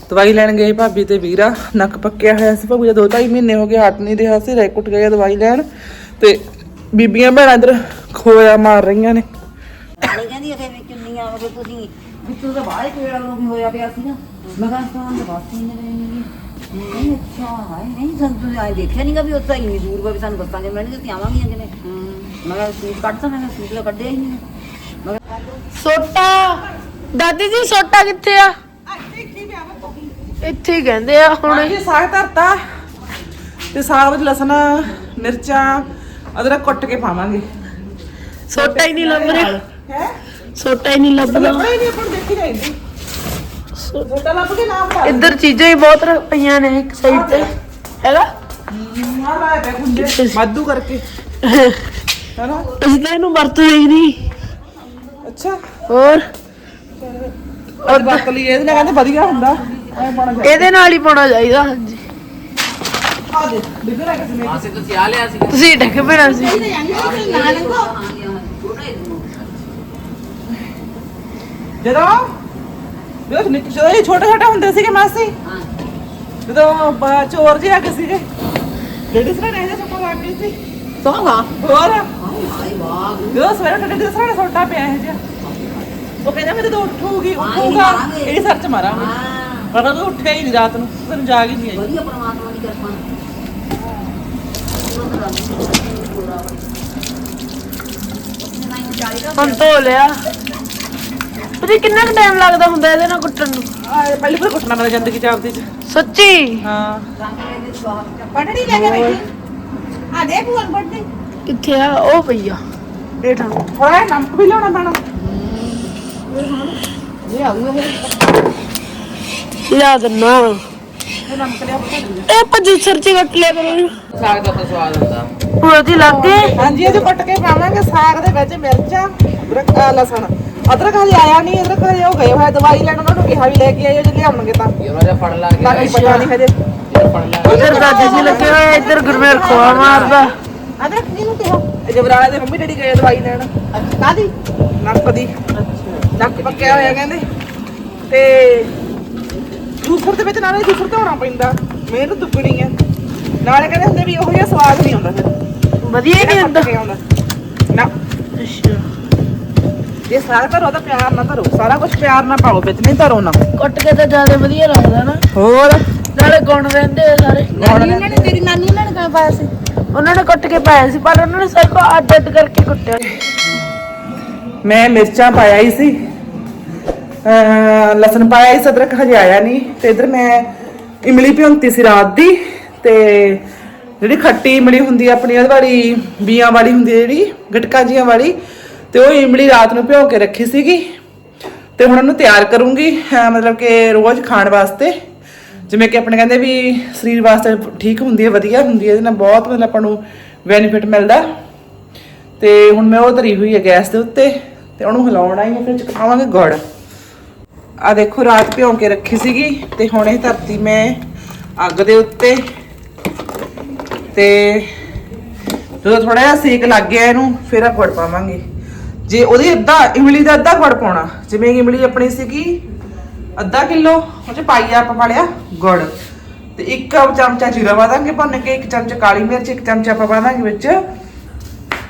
ਦਵਾਈ ਲੈਣ ਗਏ ਭਾਬੀ ਤੇ ਵੀਰਾ ਨੱਕ ਪੱਕਿਆ ਹੋਇਆ ਸੀ ਭਾਬੀ ਦਾ ਦੋ ਢਾਈ ਮਹੀਨੇ ਹੋ ਗਏ ਹੱਥ ਨਹੀਂ ਰਿਹਾ ਸੀ ਰਾਈਕੋਟ ਗਏ ਦਵਾਈ ਲੈਣ ਤੇ ਬੀਬੀਆਂ ਭੈਣਾਂ ਇੱਧਰ ਖੋਇਆ ਮਾਰ ਰਹੀਆਂ ਨੇ। ਕਹਿੰਦੀ ਅਖੇ ਵੀ ਚੁੰਨੀਆਂ ਵਗੇ ਤੁਸੀਂ ਵਿੱਚੋਂ ਤਾਂ ਬਾਹਰ ਪੇੜ ਵੀ ਹੋਇਆ ਪਿਆ ਸੀ ਨਾ ਮੈਂ ਕਿਹਾ ਤਾਂ ਤਾਂ ਬਸ ਹੀ ਨਹੀਂ ਅੱਛਾ ਹਾਏ ਨਹੀਂ ਸਾਨੂੰ ਤੁਸੀਂ ਆਏ ਦੇਖਿਆ ਨਹੀਂਗਾ ਵੀ ਉੱਥੇ ਇੰਨੀ ਦੂਰ ਵਾ ਵੀ ਸਾਨੂੰ ਦੱਸਾਂਗੇ ਮੈਂ ਨਹੀਂ ਕਿ ਆਵਾਂਗੀਆਂ ਕਿਨੇ ਮੈਂ ਕਿਹਾ ਸੂਟ ਕੱਢ ਤਾਂ ਮੈਂ ਕਿਹਾ ਸੂਟ ਲਾ ਕੱਢਿਆ ਹੀ ਨਹੀਂ। ਮੈਂ ਸੋਟਾ ਦਾਦੀ ਜੀ ਸੋਟਾ ਕਿੱਥੇ ਆ? ਇੱਥੇ ਹੀ ਕਹਿੰਦੇ ਆ ਹੁਣ ਇਹ ਸਾਗ ਧਰਤਾ ਤੇ ਸਾਗ ਵਿੱਚ ਲਸਣ ਮਿਰਚਾਂ ਅਦਰਕ ਕੁੱਟ ਕੇ ਪਾਵਾਂਗੇ ਸੋਟਾ ਹੀ ਨਹੀਂ ਲੱਭ ਰਿਹਾ ਹੈ ਸੋਟਾ ਹੀ ਨਹੀਂ ਲੱਭਦਾ ਲੱਭਣਾ ਹੀ ਨਹੀਂ ਆਪਾਂ ਨੂੰ ਦੇਖੀ ਜਾਈਦੀ ਛੋਟਾ ਲੱਭ ਕੇ ਨਾਮ ਲਾ ਇੱਧਰ ਚੀਜ਼ਾਂ ਹੀ ਬਹੁਤ ਪਈਆਂ ਨੇ ਇੱਕ ਸਾਈਡ ਤੇ ਹੈਗਾ ਆ ਲਾਇਆ ਪਿਆ ਖੁੰਡੇ ਵਾਧੂ ਕਰਕੇ ਹੈਨਾ ਅਸੀਂ ਤਾਂ ਇਹਨੂੰ ਵਰਤਦੇ ਹੀ ਨਹੀਂ ਅੱਛਾ ਹੋਰ ਔਰ ਲਈ ਇਹਦੇ ਨਾਲ ਕਹਿੰਦੇ ਵਧੀਆ ਹੁੰਦਾ ਇਹਦੇ ਨਾਲ ਹੀ ਪਾਉਣਾ ਚਾਹੀਦਾ ਹਾਂਜੀ। ਦੇ ਤੁਸੀਂ ਆ ਲਿਆ ਸੀ ਤੁਸੀਂ ਢੱਕ ਪੈਣਾ ਸੀ। ਜਦੋਂ ਜਦੋਂ ਨਿੱਕ ਜਦੋਂ ਇਹ ਛੋਟੇ ਛੋਟੇ ਹੁੰਦੇ ਸੀਗੇ ਮਾਸੀ ਜਦੋਂ ਬ- ਚੋਰ ਜਿਹੇ ਆ ਗਏ ਸੀਗੇ ਲੇਡੀਜ਼ ਨੇ ਰਹਿਦੇ ਸੋਟਾ ਲੱਗ ਗਈ ਸੀ। ਸੋਗਾ? ਹੋਰ? ਜਦੋਂ ਸਵੇਰੇ ਉੱਠੇ ਤੇ ਸਾਡਾ ਸੋਟਾ ਪਿਆ ਹੈ ਜਿਹਾ ਉਹ ਕਹਿੰਦਾ ਮੈਂ ਜਦੋਂ ਉੱਠੂਗੀ ਉੱਠੂਗਾ ਇਹ ਸੱਚ ਮਾਰਾਂਗੇ। ਪਰ ਉਹ ਉੱਠਿਆ ਹੀ ਨਹੀਂ ਰਾਤ ਨੂੰ ਤੈਨੂੰ ਜਾਗ ਹੀ ਨਹੀਂ ਆਈ। ਵਧੀਆ ਪਰਮਾਤਮਾ ਦੀ ਕਿਰਪਾ ਹੁਣ ਧੋ ਲਿਆ। ਪਤਾ ਕਿੰਨਾ ਕੁ ਟਾਈਮ ਲੱਗਦਾ ਹੁੰਦਾ ਇਹਦੇ ਨਾਲ ਕੁੱਟਣ ਨੂੰ। ਪਹਿਲੀ ਵਾਰ ਕੁੱਟਣਾ ਮੇਰਾ ਜ਼ਿੰਦਗੀ ਚ ਆਪਦੀ ਚ। ਸੱਚੀ? ਹਾਂ। ਪੜੜੀ ਲੈ ਕੇ ਬੈਠੀ। ਆ ਦੇ ਭੂਆ ਪੜਦੀ ਕਿੱਥੇ ਆ? ਉਹ ਪਈ ਆ। ਹੇਠਾਂ ਥੋੜਾ ਨਮਕ ਵੀ ਲਿਆਉਣਾ ਪੈਣਾ। ਇਹ ਆਉਂਗਾ ਫਿਰ। ਲਿਆ ਦਿੰਨਾ ਇਹ ਨਮਕ ਲਿਆ ਕੇ ਇਹ ਪੰਜ ਸਰਚੀ ਕੱਟ ਲਿਆ ਕਰੋ। ਸਾਗ ਦਾ ਤਾਂ ਸਵਾਦ ਹੁੰਦਾ। ਹੁਣ ਉਹਦੀ ਲੱਗ। ਗਏ ਹਾਂਜੀ ਇਹ ਜੋ ਕੱਟ ਕੇ ਪਾਵਾਂਗੇ ਸਾਗ ਦੇ ਵਿੱਚ ਮਿਰਚਾਂ ਅਦਰਕ ਅਹ ਲਸਣ। ਅਦਰਕ ਹਜੇ ਆਇਆ ਨਹੀਂ ਅਦਰਕ ਹਜੇ ਉਹ ਗਏ ਹੋਇਆ ਦਵਾਈ ਲੈਣ ਉਹਨਾਂ ਨੂੰ ਕਿਹਾ ਵੀ ਲੈ ਕੇ ਆਇਓ ਜੇ ਲਿਆਉਣਗੇ ਤਾਂ। ਇਹਨਾਂ ਦਾ ਫੜ ਲਾ ਬਾਕੀ ਪਤਾ ਨਹੀਂ ਹਜੇ। ਫੜ ਲਾ ਉਧਰ ਦਾਦੀ ਜੀ ਲੱਗੇ ਹੋਏ ਇੱਧਰ ਗੁਰਮੇਲ ਖੋਆ ਮਾਰਦਾ। ਅਦਰਕ ਨਹੀਂ ਕਿਹਾ। ਇਹ ਜਬਰਾਲੇ ਦੇ ਮੰਮੀ ਡੈਡੀ ਗਏ ਦਵਾਈ ਲੈਣ। ਕਾਦੀ ਨੱਕ ਦੀ। ਨੱਕ ਪੱਕਿਆ ਹੋਇਆ ਕਹਿੰਦੇ। ਤੇ ਜੂਸਰ ਦੇ ਵਿੱਚ ਨਾਲੇ ਜੂਸਰ ਧੋਣਾ ਪੈਂਦਾ। ਮਿਹਨਤ ਦੁੱਗਣੀ ਹੈ ਨਾਲੇ ਕਹਿੰਦੇ ਹੁੰਦੇ ਵੀ ਉਹੋ ਜਿਹਾ ਸਵਾਦ ਨਹੀਂ ਆਉਂਦਾ ਫਿਰ। ਵਧੀਆ ਹੀ ਨਹੀਂ ਹੁੰਦਾ ਕੇ ਨਾ। ਅੱਛਾ। ਜੇ ਸਾਰਾ ਧਰੋ ਤਾਂ ਪਿਆਰ ਨਾਲ ਧਰੋ ਸਾਰਾ ਕੁਝ ਪਿਆਰ ਨਾਲ ਪਾਓ ਵਿੱਚ ਨਹੀਂ ਧਰੋ ਨਾ। ਕੁੱਟ ਕੇ ਤਾਂ ਜ਼ਿਆਦਾ ਵਧੀਆ ਲੱਗਦਾ ਨਾ। ਹੋਰ? ਨਾਲੇ ਗੁਣ ਰਹਿੰਦੇ ਆ ਸਾਰੇ। ਨਾਨੀ ਉਹਨਾਂ ਨੇ ਤੇਰੀ ਨਾਨੀ ਉਹਨਾਂ ਨੇ ਪਾਇਆ ਸੀ? ਉਹਨਾਂ ਨੇ ਕੁੱਟ ਕੇ ਪਾਇਆ ਸੀ ਪਰ ਉਹਨਾਂ ਨੇ ਸਭ ਅੱਡ ਅੱਡ ਕਰਕੇ ਕੁੱਟਿਆ ਮੈਂ ਮਿਰਚਾਂ ਪਾਇਆ ਹੀ ਸੀ। ਲਸਣ ਪਾਇਆ ਇਸ ਅਦਰਕ ਹਜੇ ਆਇਆ ਨਹੀਂ ਤੇ ਇਧਰ ਮੈਂ ਇਮਲੀ ਭਿਉਂਤੀ ਸੀ ਰਾਤ ਦੀ ਤੇ ਜਿਹੜੀ ਖੱਟੀ ਇਮਲੀ ਹੁੰਦੀ ਆ ਆਪਣੀ ਉਹਦੇ ਵਾਲੀ, ਬੀਆਂ ਵਾਲੀ ਹੁੰਦੀ ਜਿਹੜੀ, ਗਟਕਾਂ ਜੀਆਂ ਵਾਲੀ, ਤੇ ਉਹ ਇਮਲੀ ਰਾਤ ਨੂੰ ਭਿਓ ਕੇ ਰੱਖੀ ਸੀਗੀ। ਤੇ ਹੁਣ ਉਹਨੂੰ ਤਿਆਰ ਕਰੂੰਗੀ ਮਤਲਬ ਕਿ ਰੋਜ਼ ਖਾਣ ਵਾਸਤੇ। ਜਿਵੇਂ ਕਿ ਆਪਣੇ ਕਹਿੰਦੇ ਵੀ ਸਰੀਰ ਵਾਸਤੇ ਠੀਕ ਹੁੰਦੀ ਹੈ ਵਧੀਆ ਹੁੰਦੀ ਹੈ ਇਹਦੇ ਨਾਲ ਬਹੁਤ ਮਤਲਬ ਆਪਾਂ ਨੂੰ ਬੈਨੀਫਿਟ ਮਿਲਦਾ। ਤੇ ਹੁਣ ਮੈਂ ਉਹ ਧਰੀ ਹੋਈ ਹੈ ਗੈਸ ਦੇ ਉੱਤੇ, ਤੇ ਉਹਨੂੰ ਹਿਲਾਉਣਾ ਹੀ ਫਿਰ ਚ ਪਾਵਾਂਗੇ ਗੁੜ। ਆ ਦੇਖੋ, ਰਾਤ ਭਿਉਂ ਕੇ ਰੱਖੀ ਸੀਗੀ ਤੇ ਹੁਣ ਇਹ ਧਰਤੀ ਮੈਂ ਅੱਗ ਦੇ ਉੱਤੇ ਤੇ ਜਦੋਂ ਥੋੜਾ ਜਿਹਾ ਸੇਕ ਲੱਗ ਗਿਆ ਇਹਨੂੰ, ਫਿਰ ਆ ਗੁੜ ਪਾਵਾਂਗੇ। ਜੇ ਉਹਦੀ ਅੱਧਾ, ਇਮਲੀ ਦਾ ਅੱਧਾ ਗੁੜ ਪਾਉਣਾ, ਜਿਵੇਂ ਇਮਲੀ ਆਪਣੀ ਸੀਗੀ, ਅੱਧਾ ਕਿਲੋ, ਉਹ ਚ ਪਾਈਆ ਆਪਾਂ ਪਾ ਲਿਆ ਗੁੜ। ਤੇ ਇੱਕ ਚਮਚਾ ਜੀਰਾ ਪਾ ਦਾਂਗੇ ਭੁੰਨ ਕੇ, ਇੱਕ ਚਮਚ ਕਾਲੀ ਮਿਰਚ, ਇੱਕ ਚਮਚਾ ਆਪਾਂ ਪਾ ਦਾਂਗੇ ਵਿੱਚ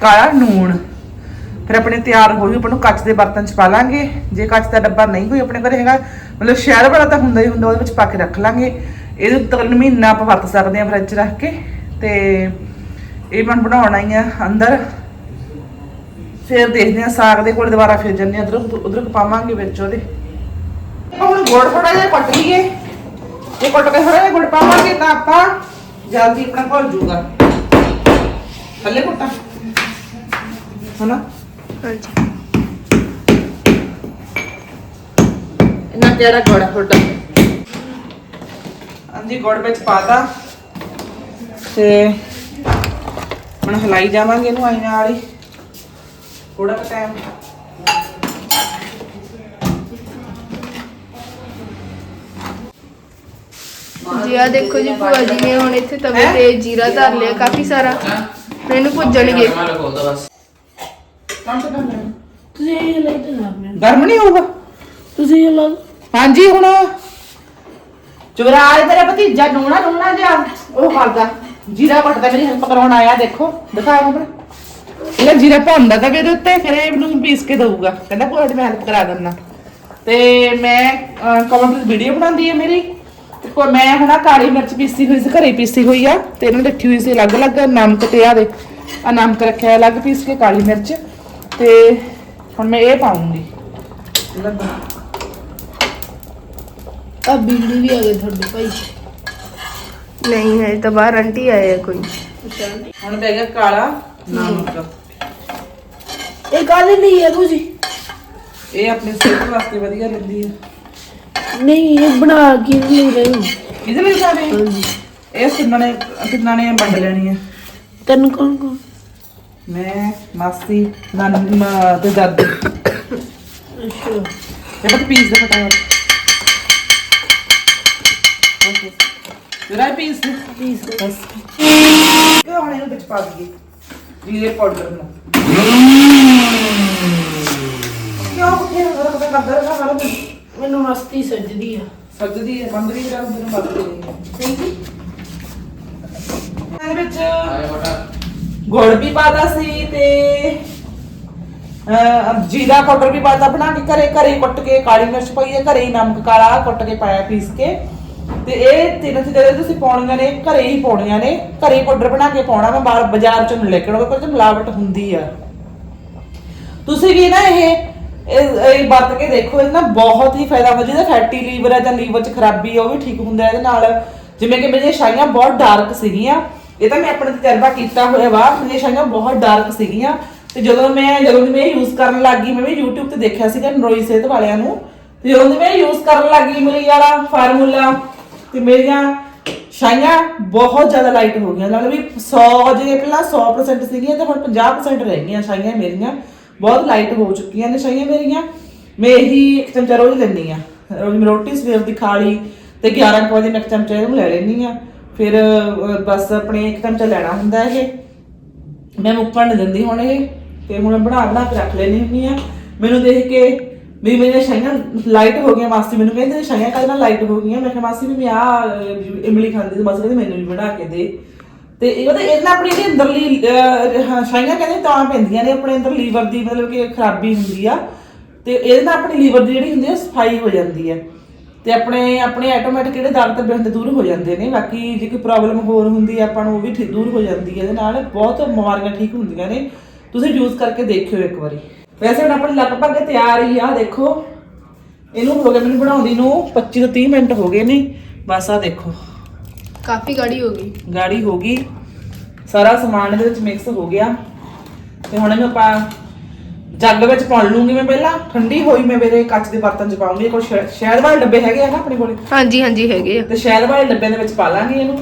ਕਾਲਾ ਨੂਣ। ਫਿਰ ਆਪਣੇ ਤਿਆਰ ਹੋ ਜੂ ਆਪਾਂ ਨੂੰ ਕੱਚ ਦੇ ਬਰਤਨ ਚ ਪਾ ਲਾਂਗੇ। ਜੇ ਕੱਚ ਦਾ ਡੱਬਾ ਨਹੀਂ ਕੋਈ ਆਪਣੇ ਘਰੇ ਹੈਗਾ, ਮਤਲਬ ਸ਼ਹਿਰ ਵਾਲਾ ਤਾਂ ਹੁੰਦਾ ਹੀ ਹੁੰਦਾ, ਉਹਦੇ ਵਿੱਚ ਪਾ ਕੇ ਰੱਖ ਲਾਂਗੇ। ਇਹਦੇ ਉੱਤੇ ਮਹੀਨਾ ਆਪਾਂ ਵਰਤ ਸਕਦੇ ਹਾਂ ਫਰਿੱਜ ਰੱਖ ਕੇ ਤੇ ਇਹ ਮੈਂ ਬਣਾਉਣਾ ਹੀ ਆ ਅੰਦਰ। ਫਿਰ ਦੇਖਦੇ ਆ ਸਾਗ ਦੇ ਕੋਲ ਦੁਬਾਰਾ ਫਿਰ ਜੰਨੇ ਅਦਰਕ ਉਧਰਕ ਪਾਵਾਂਗੇ ਵਿੱਚ ਉਹਦੇ। ਹੁਣ ਗੁੜ ਥੋੜਾ ਜਿਹਾ ਕੱਟ ਲਈਏ। ਇਹ ਕੱਟ ਕੇ ਥੋੜਾ ਜਿਹਾ ਗੁੜ ਪਾਵਾਂਗੇ ਤਾਂ ਆਪਾਂ ਜਲਦੀ ਆਪਣਾ ਭੁੱਲ ਜੂਗਾ। ਥੱਲੇ ਕੁੱਟਾਂ ਹਨਾ? ਹਾਂਜੀ। ਇੰਨਾ ਕਿਹੜਾ ਗੁੜ ਆ ਤੁਹਾਡਾ ਹਾਂਜੀ ਗੁੜ ਵਿੱਚ ਪਾਤਾ ਤੇ। ਹੁਣ ਹਲਾਈ ਜਾਵਾਂਗੇ ਇਹਨੂੰ ਆਈ ਨਾਲ ਹੀ। ਥੋੜਾ ਟਾਈਮ ਜੀ ਆ ਦੇਖੋ ਜੀ ਭੂਆ ਜੀ ਨੇ ਹੁਣ ਇੱਥੇ ਤਵੇ ਤੇ ਜੀਰਾ ਧਰ ਲਿਆ ਕਾਫੀ ਸਾਰਾ। ਫਿਰ ਇਹਨੂੰ ਭੁੱਜਣਗੇ। ਤੁਸੀਂ ਇਹ ਲੈ ਤੇ ਨਾ ਆਪਣੇ ਗਰਮ ਨਹੀਂ ਹੋਊਗਾ? ਤੁਸੀਂ ਇਹ ਲਾ ਹਾਂਜੀ ਹੁਣ ਚੁਗਰਾਜ ਤੇਰਾ ਭਤੀਜਾ ਨੂਣਾ ਨੂਣਾ ਜਿਹਾ। ਉਹ ਕਰਦਾ ਜੀਰਾ ਕੱਟਦਾ ਮੇਰੀ ਹੈਲਪ ਕਰਾਉਣ ਆਇਆ ਦੇਖੋ। ਦਿਖਾਓ ਆਪਣਾ ਇਹ ਜੀਰਾ ਭੁੰਨਦਾ ਤਾਂ ਮੇਰੇ ਉੱਤੇ ਫਿਰ ਇਹ ਮੈਨੂੰ ਪੀਸ ਕੇ ਦਊਗਾ। ਕਹਿੰਦਾ ਜੀ ਮੈਂ ਹੈਲਪ ਕਰਾ ਦਿੰਦਾ। ਤੇ ਮੈਂ ਕਮੈਂਟ ਵੀਡੀਓ ਬਣਾਉਂਦੀ ਹੈ ਮੇਰੀ। ਤੇ ਕੋ ਮੈਂ ਹਨਾ ਕਾਲੀ ਮਿਰਚ ਪੀਸੀ ਹੋਈ ਸੀ ਘਰੇ ਪੀਸੀ ਹੋਈ ਆ। ਤੇ ਇਹਨੂੰ ਰੱਖੀ ਹੋਈ ਸੀ ਅਲੱਗ-ਅਲੱਗ ਨਮਕ ਤੇ ਆ ਦੇ ਆ ਨਮਕ ਰੱਖਿਆ ਅਲੱਗ ਪੀਸ ਕੇ ਕਾਲੀ ਮਿਰਚ। ਤੇ ਹੁਣ ਮੈਂ ਇਹ ਪਾਉਂਗੀ। ਆ ਬਿਜਲੀ ਵੀ ਆ ਗਈ ਤੁਹਾਡੇ ਭਾਈ। ਨਹੀਂ ਹੈ ਤਾਂ ਬਾਹਰ ਆਂਟੀ ਆਏ ਆ ਕੋਈ। ਹੁਣ ਪੈ ਗਿਆ ਕਾਲਾ ਨਮਕ ਇਹ ਗੱਲ ਨਹੀਂ ਹੈ ਤੁਸੀਂ? ਇਹ ਆਪਣੀ ਸਿਹਤ ਵਾਸਤੇ ਵਧੀਆ ਰਹਿੰਦੀ ਹੈ ਨਹੀਂ ਇਹ ਬਣਾ ਕੇ ਨਹੀਂ ਰਹੇ। ਹੋ ਇਹਦੇ ਲਈ ਸਾਰੇ ਇਹ ਕਿੰਨਾਂ ਨੇ ਕਿੰਨਾਂ ਨੇ ਵੰਡ ਲੈਣੀ ਹੈ ਤੈਨੂੰ ਕੌਣ ਕੌਣ? ਮੈਂ ਮਾਸੀ ਨਾਨੀ ਮਾਂ ਤੇ ਦਾਦੀ। ਅੱਛਾ। ਇਹ ਬਤ ਪੀਸ ਦੇ ਫਟਾਫਟ ਜਰਾ ਪੀਸ ਪੀਸ ਬਸ। ਕਿ ਹੁਣ ਇਹਨੂੰ ਵਿੱਚ ਪਾ ਦਈਏ। ਜੀਰੇ ਪਾਊਡਰ ਨੂੰ। ਕਿਉਂ ਰਖਦਾ ਕਰਦਾ ਰਖਾ ਸਾਰਾ ਦਿਨ। ਮੈਨੂੰ ਮਸਤੀ ਸੱਜਦੀ ਆ। ਸਬਜ਼ੀ ਹੈ ਬੰਦਰੀ ਜਿਹੜਾ ਹੁੰਦੇ ਨੂੰ ਵੱਧ ਦੇ ਇਹਦੇ ਵਿੱਚ ਗੁੜ ਵੀ ਪਾਦਾ ਸੀ ਤੇ ਅਹ, ਜੀਰਾ ਪਾਊਡਰ ਵੀ ਪਾਦਾ ਬਣਾ ਕੇ ਘਰੇ ਘਰੇ ਹੀ ਕੁੱਟ ਕੇ ਕਾਲੀ ਮਿਰਚ ਪਾਈ ਹੈ ਘਰੇ ਹੀ ਨਮਕ ਕਾਲਾ ਕੁੱਟ ਕੇ ਪਾਇਆ ਪੀਸ ਕੇ। ਤੇ ਇਹ ਤਿੰਨ ਚੀਜ਼ਾਂ ਜਿਹੜੇ ਤੁਸੀਂ ਪਾਉਣੀਆਂ ਨੇ ਘਰੇ ਹੀ ਪਾਉਣੀਆਂ ਨੇ ਘਰੇ ਹੀ ਪਾਊਡਰ ਬਣਾ ਕੇ ਪਾਉਣਾ ਵਾ ਬਾਹਰ ਬਾਜ਼ਾਰ ਚੋਂ ਨਹੀਂ ਲੈ ਕੇ ਆਉਣਾ ਕਿਉਂਕਿ ਉਹ 'ਚ ਮਿਲਾਵਟ ਹੁੰਦੀ ਆ। ਤੁਸੀਂ ਵੀ ਨਾ ਇਹ ਇਹ ਇਹ ਵਰਤ ਕੇ ਦੇਖੋ ਇਹਦੇ ਨਾ ਬਹੁਤ ਹੀ ਫਾਇਦਾ ਹੁੰਦਾ ਜਿਹਦਾ ਫੈਟੀ ਲੀਵਰ ਹੈ ਜਾਂ ਲੀਵਰ 'ਚ ਖਰਾਬੀ ਹੈ ਉਹ ਵੀ ਠੀਕ ਹੁੰਦਾ ਇਹਦੇ ਨਾਲ ਜਿਵੇਂ ਕਿ ਮੇਰੀਆਂ ਛਾਈਆਂ ਬਹੁਤ ਡਾਰਕ ਸੀਗੀਆਂ। ਇਹ ਤਾਂ ਮੈਂ ਆਪਣਾ ਤਜਰਬਾ ਕੀਤਾ ਹੋਇਆ ਵਾ ਮੇਰੀਆਂ ਛਾਈਆਂ ਬਹੁਤ ਡਾਰਕ ਸੀਗੀਆਂ। ਤੇ ਜਦੋਂ ਮੈਂ ਜਦੋਂ ਦੀ ਮੈਂ ਯੂਜ਼ ਕਰਨ ਲੱਗ ਗਈ, ਮੈਂ ਵੀ YouTube ਤੇ ਦੇਖਿਆ ਸੀਗਾ ਨਰੋਈ ਸਿਹਤ ਵਾਲਿਆਂ ਨੂੰ। ਤੇ ਜਦੋਂ ਦੀ ਮੈਂ ਯੂਜ਼ ਕਰਨ ਲੱਗ ਗਈ ਮਲੀ ਵਾਲਾ ਫਾਰਮੂਲਾ, ਤੇ ਮੇਰੀਆਂ ਛਾਈਆਂ ਬਹੁਤ ਜ਼ਿਆਦਾ ਲਾਈਟ ਹੋ ਗਈਆਂ। ਮਤਲਬ ਵੀ 100 ਜੇ ਪਹਿਲਾਂ 100% ਸੀਗੀਆਂ, ਤੇ ਹੁਣ 50% ਰਹਿ ਗਈਆਂ ਛਾਈਆਂ ਮੇਰੀਆਂ। ਬਹੁਤ ਲਾਈਟ ਹੋ ਚੁੱਕੀਆਂ ਨੇ ਛਾਈਆਂ ਮੇਰੀਆਂ। ਮੈਂ ਇਹੀ ਇੱਕ ਚਮਚਾ ਰੋਜ਼ ਲੈਂਦੀ ਆ ਰੋਜ਼ ਮੈਂ ਰੋਟੀ ਸਵੇਰ ਦੀ ਖਾ ਲਈ, ਤੇ 11 ਕੁ ਵਜੇ ਮੈਂ ਇੱਕ ਚਮਚਾ ਇਹਨੂੰ ਲੈ ਲੈਂਦੀ ਆ ਫਿਰ ਅਹ, ਬਸ ਆਪਣੇ ਇੱਕ ਘੰਟਾ ਲੈਣਾ ਹੁੰਦਾ ਇਹ। ਮੈਂ ਮੁੱਕਣ ਨਹੀਂ ਦਿੰਦੀ ਹੁਣ ਇਹ। ਤੇ ਹੁਣ ਮੈਂ ਬਣਾ ਬਣਾ ਕੇ ਰੱਖ ਲੈਣੀ ਹੁੰਦੀ ਆ। ਮੈਨੂੰ ਦੇਖ ਕੇ ਵੀ ਮੇਰੀਆਂ ਛਾਈਆਂ ਲਾਈਟ ਹੋ ਗਈਆਂ ਮਾਸੀ ਮੈਨੂੰ ਕਹਿੰਦੇ ਛਾਈਆਂ ਕੱਲ ਨਾਲ ਲਾਈਟ ਹੋ ਗਈਆਂ। ਮੈਂ ਕਿਹਾ ਮਾਸੀ ਵੀ ਮੈਂ ਆ ਇਮਲੀ ਖਾਂਦੀ ਸੀ। ਮਾਸੀ ਕਹਿੰਦੀ ਮੈਨੂੰ ਵੀ ਬਣਾ ਕੇ ਦੇ। ਤੇ ਇਹ ਉਹਦੇ ਇਹਦੇ ਨਾਲ ਆਪਣੀ ਜਿਹੜੀ ਅੰਦਰਲੀ ਅਹ, ਹਾਂ, ਛਾਈਆਂ ਕਹਿੰਦੇ ਤਾਂ ਪੈਂਦੀਆਂ ਨੇ। ਆਪਣੇ ਅੰਦਰ ਲੀਵਰ ਦੀ ਮਤਲਬ ਕਿ ਖਰਾਬੀ ਹੁੰਦੀ ਆ। ਤੇ ਇਹਦੇ ਨਾਲ ਆਪਣੀ ਲੀਵਰ ਦੀ ਜਿਹੜੀ ਹੁੰਦੀ ਆ ਸਫ਼ਾਈ ਹੋ ਜਾਂਦੀ ਹੈ ਤੇ ਆਪਣੇ ਆਪਣੇ ਆਟੋਮੈਟਿਕ ਜਿਹੜੇ ਦਰਦ ਤੱਬੇ ਹੁੰਦੇ ਦੂਰ ਹੋ ਜਾਂਦੇ ਨੇ ਬਾਕੀ ਜੇ ਕੋਈ ਪ੍ਰੋਬਲਮ ਹੋਰ ਹੁੰਦੀ ਹੈ ਆਪਾਂ ਨੂੰ ਉਹ ਵੀ ਠੀਕ ਦੂਰ ਹੋ ਜਾਂਦੀ ਹੈ ਇਹਦੇ ਨਾਲ ਬਹੁਤ ਬਿਮਾਰੀਆਂ ਠੀਕ ਹੁੰਦੀਆਂ ਨੇ। ਤੁਸੀਂ ਯੂਜ਼ ਕਰਕੇ ਦੇਖਿਓ ਇੱਕ ਵਾਰੀ। ਵੈਸੇ ਹੁਣ ਆਪਣੀ ਲਗਭਗ ਤਿਆਰ ਹੀ ਆ ਦੇਖੋ। ਇਹਨੂੰ ਹੋ ਗਿਆ ਮੈਨੂੰ ਬਣਾਉਂਦੀ ਨੂੰ 25 ਤੋਂ 30 ਮਿੰਟ ਹੋ ਗਏ ਨੇ। ਬਸ ਆ ਦੇਖੋ। ਕਾਫੀ ਗਾੜੀ ਹੋ ਗਈ। ਗਾੜੀ ਹੋ ਗਈ। ਸਾਰਾ ਸਮਾਨ ਇਹਦੇ ਵਿੱਚ ਮਿਕਸ ਹੋ ਗਿਆ। ਤੇ ਹੁਣ ਇਹਨੂੰ ਆਪਾਂ ਜੱਗ ਵਿੱਚ ਪਾ ਲੂੰਗੀ ਮੈਂ ਪਹਿਲਾਂ ਠੰਡੀ ਹੋਈ ਮੈਂ ਮੇਰੇ ਕੱਚ ਦੇ ਬਰਤਨ 'ਚ ਪਾਉਂਗੀ ਸ਼ਹਿ- ਸ਼ਹਿਦ ਵਾਲੇ ਡੱਬੇ ਹੈਗੇ ਆ ਨਾ ਆਪਣੇ ਕੋਲੇ? ਹਾਂਜੀ ਹਾਂਜੀ ਹੈਗੇ ਆ। ਤੇ ਸ਼ਹਿਦ ਵਾਲੇ ਡੱਬਿਆਂ ਦੇ ਵਿੱਚ ਪਾ ਲਾਂਗੇ ਇਹਨੂੰ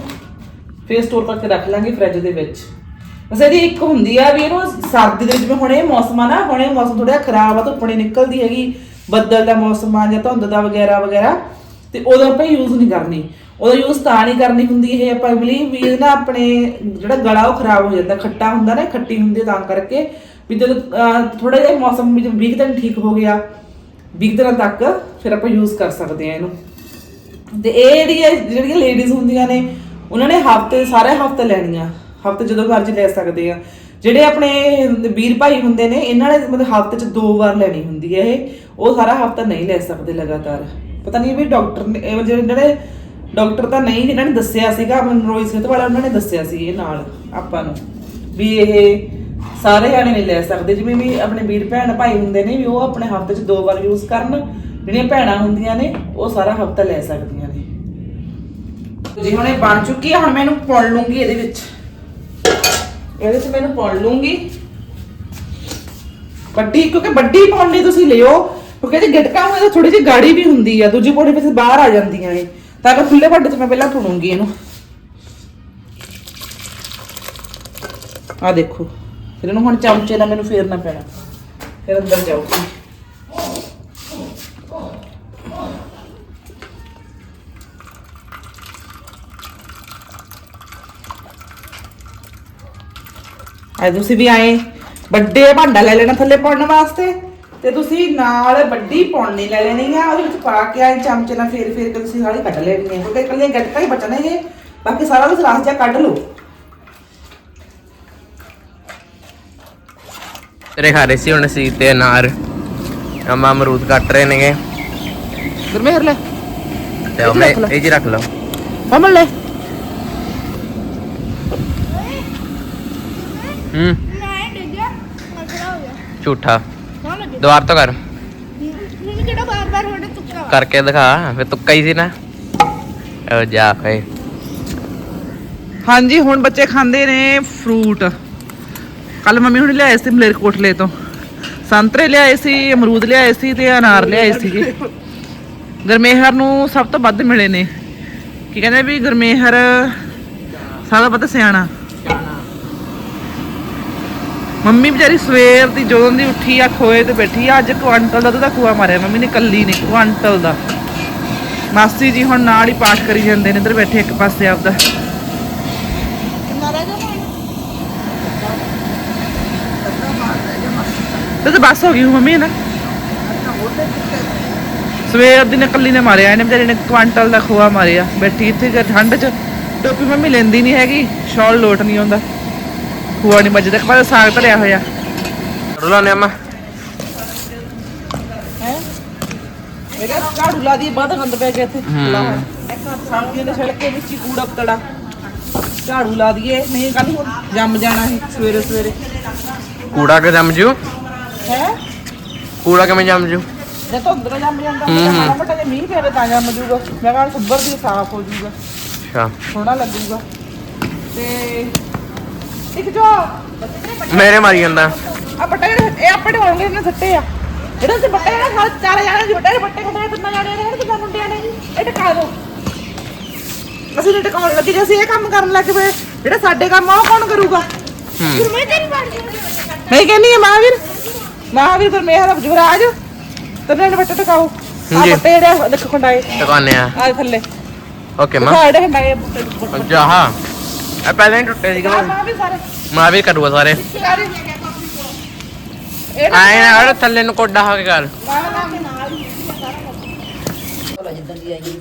ਫਿਰ ਸਟੋਰ ਕਰਕੇ ਰੱਖ ਲਾਂਗੇ ਫ੍ਰਿਜ ਦੇ ਵਿੱਚ। ਬਸ ਇਹਦੀ ਇੱਕ ਹੁੰਦੀ ਆ ਵੀ ਇਹਨੂੰ ਸਰਦੀ ਦੇ ਵਿੱਚ ਹੁਣ ਇਹ ਮੌਸਮ ਆ ਨਾ ਹੁਣ ਇਹ ਮੌਸਮ ਥੋੜਾ ਖਰਾਬ ਆ ਧੁੱਪ ਨਹੀਂ ਨਿਕਲਦੀ ਹੈਗੀ ਬੱਦਲ ਦਾ ਮੌਸਮ ਆ ਜਾਂ ਧੁੰਦ ਦਾ ਵਗੈਰਾ ਵਗੈਰਾ ਤੇ ਉਦੋਂ ਆਪਾਂ ਯੂਜ਼ ਨਹੀਂ ਕਰਨੀ। ਉਦੋਂ ਯੂਜ਼ ਤਾਂ ਨਹੀਂ ਕਰਨੀ ਹੁੰਦੀ ਇਹ ਆਪਾਂ ਇਮਲੀ ਵੀ ਨਾਲ ਆਪਣੇ ਜਿਹੜਾ ਗਲਾ ਉਹ ਖਰਾਬ ਹੋ ਜਾਂਦਾ ਖੱਟਾ ਹੁੰਦਾ ਨਾ ਖੱਟੀ ਹੁੰਦੀ ਤਾਂ ਕਰਕੇ। ਵੀ ਜਦੋਂ ਥੋੜਾ ਜਿਹਾ ਮੌਸਮ ਵਿੱਚ 20 ਦਿਨ ਠੀਕ ਹੋ ਗਿਆ 20 ਦਿਨਾਂ ਤੱਕ ਫਿਰ ਆਪਾਂ ਯੂਜ਼ ਕਰ ਸਕਦੇ ਆ ਇਹਨੂੰ। ਤੇ ਇਹ ਜਿਹੜੀਆਂ ਜਿਹੜੀਆਂ ਲੇਡੀਜ਼ ਹੁੰਦੀਆਂ ਨੇ, ਉਹਨਾਂ ਨੇ ਹਫ਼ਤੇ, ਸਾਰੇ ਹਫ਼ਤੇ ਲੈਣੀਆਂ। ਹਫ਼ਤੇ ਜਦੋਂ ਮਰਜ਼ੀ ਲੈ ਸਕਦੇ ਆ। ਜਿਹੜੇ ਆਪਣੇ ਵੀਰ ਭਾਈ ਹੁੰਦੇ ਨੇ, ਇਹਨਾਂ ਨੇ ਮਤਲਬ ਹਫ਼ਤੇ 'ਚ ਦੋ ਵਾਰ ਲੈਣੀ ਹੁੰਦੀ ਹੈ ਇਹ। ਉਹ ਸਾਰਾ ਹਫਤਾ ਨਹੀਂ ਲੈ ਸਕਦੇ ਲਗਾਤਾਰ। ਪਤਾ ਨਹੀਂ ਵੀ ਡਾਕਟਰ ਨੇ ਜਿਹੜੇ ਡਾਕਟਰ ਤਾਂ ਨਹੀਂ, ਇਹਨਾਂ ਨੇ ਦੱਸਿਆ ਸੀਗਾ ਮੈਨੂੰ ਰੋਈ ਸਿਹਤ ਵਾਲਾ ਉਹਨਾਂ ਨੇ ਦੱਸਿਆ ਸੀ ਇਹ ਨਾਲ ਆਪਾਂ ਨੂੰ। ਵੀ ਇਹ ਸਾਰੇ ਜਾਣੇ ਨਹੀਂ ਲੈ ਸਕਦੇ। ਜਿਵੇਂ ਵੀ ਆਪਣੇ ਵੀਰ ਭੈਣ ਭਾਈ ਹੁੰਦੇ ਨੇ ਵੀ ਉਹ ਆਪਣੇ ਹਫ਼ਤੇ 'ਚ ਦੋ ਵਾਰ ਯੂਜ਼ ਕਰਨ, ਜਿਹੜੀਆਂ ਭੈਣਾਂ ਹੁੰਦੀਆਂ ਨੇ, ਉਹ ਸਾਰਾ ਹਫਤਾ ਲੈ ਸਕਦੀਆਂ ਨੇ। ਜੀ ਹੁਣ ਇਹ ਬਣ ਚੁੱਕੀ ਹੈ ਹੁਣ ਮੈਂ ਇਹਨੂੰ ਪੁਣ ਲੂੰਗੀ ਇਹਦੇ ਵਿੱਚ। ਇਹਦੇ 'ਚ ਮੈਨੂੰ ਪੁਣ ਲੂੰਗੀ। ਵੱਡੀ, ਕਿਉਂਕਿ ਵੱਡੀ ਪਾਉਣੀ ਤੁਸੀਂ ਲਿਓ, ਕਿਉਂਕਿ ਜੇ ਗਿਟਕਾ ਹੋਵੇ ਤਾਂ ਥੋੜੀ ਜਿਹੀ ਗਾੜੀ ਵੀ ਹੁੰਦੀ ਆ, ਦੂਜੀ ਪੌੜੀ ਵਿੱਚ ਬਾਹਰ ਆ ਜਾਂਦੀਆਂ ਨੇ। ਤਾਂ ਮੈਂ ਖੁੱਲੇ ਵੱਡੇ 'ਚ ਮੈਂ ਪਹਿਲਾਂ ਪੁਣੂੰਗੀ ਇਹਨੂੰ। ਆ ਦੇਖੋ। ਫਿਰ ਇਹਨੂੰ ਹੁਣ ਚਮਚੇ ਨਾਲ ਮੈਨੂੰ ਫੇਰਨਾ ਪੈਣਾ। ਫਿਰ ਅੰਦਰ ਜਾਊਗੀ ਅੱਜ ਤੁਸੀਂ ਵੀ ਆਏ, ਵੱਡੇ ਭਾਂਡਾ ਲੈ ਲੈਣਾ ਥੱਲੇ ਪਾਉਣ ਵਾਸਤੇ, ਤੇ ਤੁਸੀਂ ਨਾਲ ਵੱਡੀ ਪੌਣੀ ਲੈ ਲੈਣੀ ਆ, ਉਹਦੇ ਵਿੱਚ ਪਾ ਕੇ ਆਏ ਚਮਚੇ ਨਾਲ ਫੇਰ ਫੇਰ ਕੇ ਤੁਸੀਂ ਸਾਰੀ ਕੱਢ ਲੈਣੀ ਹੈ ਕਿਉਂਕਿ ਇਕੱਲੇ ਗੱਟਕਾ ਹੀ ਬਚਣਾ ਬਾਕੀ ਸਾਰਾ ਵਿੱਚ ਰਸ ਜਿਹਾ ਕੱਢ ਲਓ। ਤੇਰੇ ਖਾ ਰਹੇ ਸੀ ਹੁਣ ਸੀ ਤੇ ਅਨਾਰ ਅਮਾ ਅਮਰੂਦ ਕੱਟ ਰਹੇ ਨੇਗੇ। ਗੁਰਮੇਹਰ ਲੈ। ਤੇ ਉਹ ਮੈਂ ਇਹ ਜੀ ਰੱਖ ਲਓ ਕਮਲ ਲੈ। ਹੂੰ। ਝੂਠਾ। ਦੁਬਾਰ ਤੋਂ ਕਰ। ਕਿਹੜਾ ਬਾਰ ਬਾਰ ਹੋਣੇ ਤੁੱਕਾ ਕਰਕੇ ਦਿਖਾ ਫਿਰ ਤੁੱਕਾ ਹੀ ਸੀ ਨਾ। ਉਹ ਜਾ ਫੇ। ਹਾਂਜੀ ਹੁਣ ਬੱਚੇ ਖਾਂਦੇ ਨੇ ਫਰੂਟ ਕੱਲ ਮੰਮੀ ਹੁਣੀ ਲਿਆਏ ਸੀ ਮਲੇਰਕੋਟਲੇ ਤੋਂ। ਸੰਤਰੇ ਲਿਆਏ ਸੀ, ਅਮਰੂਦ ਲਿਆਏ ਸੀ ਤੇ ਅਨਾਰ ਲਿਆਏ ਸੀ। ਗਰਮੇਹਰ ਨੂੰ ਸਭ ਤੋਂ ਵੱਧ ਮਿਲੇ ਨੇ। ਕੀ ਕਹਿੰਦੇ ਵੀ ਗਰਮੇਹਰ ਸਾਰਾ ਤੋਂ ਵੱਧ ਸਿਆਣਾ। ਮੰਮੀ ਵਿਚਾਰੀ ਸਵੇਰ ਦੀ ਜਦੋਂ ਦੀ ਉੱਠੀ ਆ ਖੋਏ ਤੇ ਬੈਠੀ ਆ, ਅੱਜ ਕੁਆਂਟਲ ਦਾ ਦੁੱਧ ਦਾ ਮਾਰਿਆ। ਮੰਮੀ ਨੇ ਕੱਲੀ ਨੇ ਕੁਆਂਟਲ ਦਾ। ਮਾਸੀ ਜੀ ਹੁਣ ਨਾਲ ਹੀ ਪਾਠ ਕਰੀ ਜਾਂਦੇ ਨੇ, ਇੱਧਰ ਬੈਠੇ ਇੱਕ ਪਾਸੇ ਆਪਦਾ। ਤੇ ਤਾਂ ਬਸ ਹੋ ਗਈ ਮੰਮੀ ਨਾ। ਸਵੇਰ ਦੀ ਨੇ ਕੱਲੀ ਨੇ ਮਾਰਿਆ ਇਹਨੇ ਵਿਚਾਰੇ ਨੇ ਕੁਆਂਟਲ ਦਾ ਖੋਆ ਮਾਰਿਆ। ਬੈਠੀ ਇੱਥੇ ਠੰਡ 'ਚ ਟੋਪੀ ਮੰਮੀ ਲੈਂਦੀ ਨਹੀਂ ਹੈਗੀ ਸ਼ਾਲ ਲੋਟ ਨਹੀਂ ਆਉਂਦਾ। ਖੋਆ ਨਹੀਂ ਵੱਜਦਾ ਪਰ ਸਾਗ ਧਰਿਆ ਹੋਇਆ। ਰੋਲਾ ਨੇ ਅਮਾ ਲਾ ਦੀ ਬਾਦ ਗੰਦ ਪੈ ਗਿਆ ਇੱਥੇ। ਇੱਕ ਸਬਜ਼ੀਆਂ ਦੇ ਛਿਲਕੇ ਵਿੱਚ ਹੀ ਕੂੜਾ ਪਤੜਾ। ਝਾੜੂ ਲਾ ਦਈਏ ਨਹੀਂ ਕੱਲ ਜੰਮ ਜਾਣਾ ਹੈ ਸਵੇਰੇ ਸਵੇਰੇ ਕੂੜਾ ਕਿ ਜੰਮ ਜੂ? ਹੈ? ਕੂੜਾ ਕਿਵੇਂ ਜੰਮ ਜੂ? ਜੇ ਧੁੰਦ ਨਾਲ ਜੰਮ ਜਾਂਦਾ ਤਾਂ ਮਾੜਾ ਮੋਟਾ ਜੇ ਮੀਂਹ ਪਵੇ ਤਾਂ ਜੰਮ ਜੂਗਾ। ਮੈਂ ਕਿਹਾ ਸੁੱਬਰ ਦੀ ਸਾਫ਼ ਹੋ ਜੂਗਾ। ਅੱਛਾ। ਸੋਹਣਾ ਲੱਗੂਗਾ। ਤੇ ਇੱਕ ਜੋ ਮੇਰੇ ਮਾਰੀ ਜਾਂਦਾ। ਆ ਬੱਟੇ ਇਹ ਆਪਣੇ ਹੋਣਗੇ ਇਹਨਾਂ ਸੱਟੇ ਆ। ਜਿਹੜੇ ਤੇ ਬੱਟੇ ਆ ਸਾਰੇ ਚਾਰ ਜਾਣੇ ਜੀ ਬੱਟੇ ਬੱਟੇ ਕੱਢੇ ਤਿੰਨ ਜਾਣੇ ਨੇ ਕਿੰਨਾ ਮੁੰਡਿਆਂ ਨੇ ਇਹ ਟਕਾ ਦੋ। ਅਸੀਂ ਨੇ ਟਕਾਉਣ ਲੱਗੇ ਜੇ ਅਸੀਂ ਇਹ ਕੰਮ ਕਰਨ ਲੱਗ ਪਏ ਜਿਹੜਾ ਸਾਡੇ ਕੰਮ ਆ ਉਹ ਕੌਣ ਕਰੂਗਾ? ਫਿਰ ਮੈਂ ਤੇਰੀ ਬਾਣੀ ਮੈਂ ਆ ਮਹਾਵੀਰ ਮਹਾਵੀਰ ਪਰ ਮੇਰਾ ਜੁਵਰਾਜ ਤੇਰੇ ਨੇ ਬੱਟੇ ਟਕਾਓ ਆ ਜੀ। ਬੱਟੇ ਜਿਹੜੇ ਦੇਖੋ ਖੰਡਾਏ। ਟਕਾਨੇ ਆ। ਆ ਥੱਲੇ। ਓਕੇ ਮਾਂ। ਸਾਡੇ ਖੰਡਾਏ ਬੱਟੇ ਅੱਛਾ ਹਾਂ। ਇਹ ਪਹਿਲਾਂ ਹੀ ਟੁੱਟੇ ਸੀ ਕਿ ਮਹਾਵੀਰ ਸਾਰੇ। ਮਾਂ ਵੀ ਕਰੂਗਾ ਸਾਰੇ। ਸਾਰੇ ਇਹ ਆਏ ਨਾ ਅੜ ਥੱਲੇ ਨੂੰ ਕੋਡਾ ਹੋ ਕੇ ਕਰ। ਭਲਾ ਜਿੱਦਾਂ ਦੀ ਆਈ ਸੀ।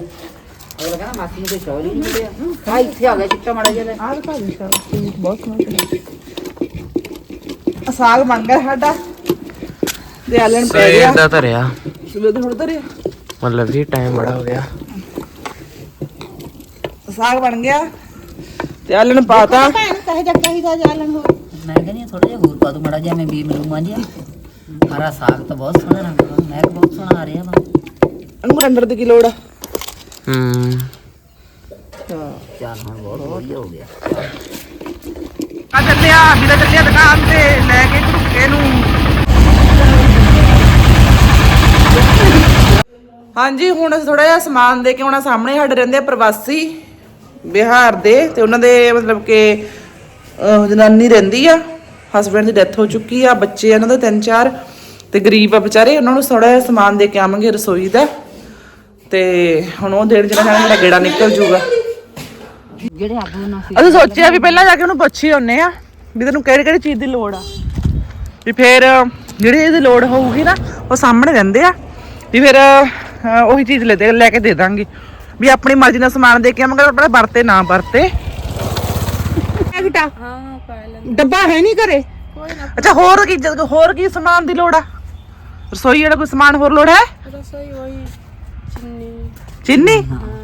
ਅਗਲਾ ਕਹਿੰਦਾ ਮਾਸੀ ਨੂੰ ਕੋਈ ਸ਼ੌਲ ਹੀ ਨਹੀਂ ਮਿਲਿਆ ਆ। ਇੱਥੇ ਆ ਗਿਆ ਚਿੱਟਾ ਮਾੜਾ ਜਿਹਾ ਲੈ। ਆਹ ਭਾਜੀ ਸਾਹਿਬ ਬਹੁਤ ਸੋਹਣਾ ਸਾਗ ਮੰਗਾ ਸਾਡਾ। ਤੇ ਆਲਣ ਪੈ ਗਿਆ। ਸਵੇਰ ਦਾ ਧਰਿਆ। ਸਵੇਰ ਦੇ ਹੁਣ ਧਰਿਆ। ਮਤਲਬ ਵੀ ਟਾਈਮ ਬੜਾ ਹੋ ਗਿਆ। ਸਾਗ ਬਣ ਗਿਆ। ਤੇ ਆਲਣ ਪਾਤਾ ਭੈਣ ਕਹੇ ਜੱਗਾ ਹੀ ਦਾ ਜਾਲਣ ਹੋ ਮੈਂ ਕਹਿੰਦੀ ਥੋੜਾ ਜਿਹਾ ਹੋਰ ਪਾ ਦੂੰ ਮਾੜਾ ਜਿਹਾ ਮੈਂ ਵੀ ਮਿਲੂੰਗਾ ਜੀ ਹਰਾ ਸਾਗ ਤਾਂ ਬਹੁਤ ਸੋਹਣਾ ਰੰਗ ਦਾ ਮੈਂ ਬਹੁਤ ਸੋਹਣਾ ਆ ਰਿਹਾ ਵਾ। ਇਹਨੂੰ ਰੰਡਰ ਦੀ ਕੀ ਲੋੜ ਆ? ਹੂੰ। ਚੱਲ ਹੁਣ ਬਹੁਤ ਵਧੀਆ ਹੋ ਗਿਆ। ਆ ਚੱਲਿਆ ਵੀਰਾ ਚੱਲਿਆ ਦੁਕਾਨ ਤੇ ਲੈ ਕੇ ਝੁੱਕੇ ਹਾਂਜੀ ਹੁਣ ਅਸੀਂ ਥੋੜਾ ਜਿਹਾ ਸਮਾਨ ਦੇ ਕੇ ਆਉਣਾ। ਸਾਹਮਣੇ ਸਾਡੇ ਰਹਿੰਦੇ ਆ ਪ੍ਰਵਾਸੀ ਬਿਹਾਰ ਦੇ ਤੇ ਉਹਨਾਂ ਦੇ ਮਤਲਬ ਕਿ ਜਨਾਨੀ ਰਹਿੰਦੀ ਆ। ਹਸਬੰਡ ਦੀ ਡੈਥ ਹੋ ਚੁੱਕੀ ਆ ਬੱਚੇ ਆ ਉਹਨਾਂ ਦੇ ਤਿੰਨ ਚਾਰ ਤੇ ਗਰੀਬ ਆ ਵਿਚਾਰੇ। ਉਹਨਾਂ ਨੂੰ ਥੋੜਾ ਜਿਹਾ ਸਮਾਨ ਦੇ ਕੇ ਆਵਾਂਗੇ ਰਸੋਈ ਦਾ। ਤੇ ਹੁਣ ਉਹ ਦੇਣ ਜਿਹੜਾ ਸਾਡਾ ਗੇੜਾ ਨਿਕਲ ਜੂਗਾ। ਜਿਹੜੇ ਆਪ ਨੂੰ ਅਸੀਂ ਸੋਚਿਆ ਵੀ ਪਹਿਲਾਂ ਜਾ ਕੇ ਉਹਨੂੰ ਪੁੱਛੀ ਆਉਨੇ ਆ ਵੀ ਤੈਨੂੰ ਕਿਹੜੀ ਕਿਹੜੀ ਚੀਜ਼ ਦੀ ਲੋੜ ਆ। ਵੀ ਫਿਰ ਜਿਹੜੀ ਇਹਦੀ ਲੋੜ ਹੋਊਗੀ ਨਾ ਉਹ ਸਾਹਮਣੇ ਰਹਿੰਦੇ ਆ। ਵੀ ਫਿਰ ਹਾਂ ਉਹੀ ਚੀਜ਼ ਲੈ ਦੇ ਲੈ ਕੇ ਦੇ ਦਾਂਗੇ। ਵੀ ਆਪਣੀ ਮਰਜ਼ੀ ਨਾਲ ਸਮਾਨ ਦੇ ਕੇ ਆਵਾਂਗੇ ਆਪਣਾ ਵਰਤੇ ਨਾ ਵਰਤੇ। ਡੱਬਾ ਹੈ ਨਹੀਂ ਘਰੇ? ਅੱਛਾ ਹੋਰ ਕੀ ਹੋਰ ਕੀ ਸਮਾਨ ਦੀ ਲੋੜ ਆ? ਰਸੋਈ ਵਾਲਾ ਕੋਈ ਸਮਾਨ ਹੋਰ ਲੋੜ ਹੈ? ਚਿੰਨੀ।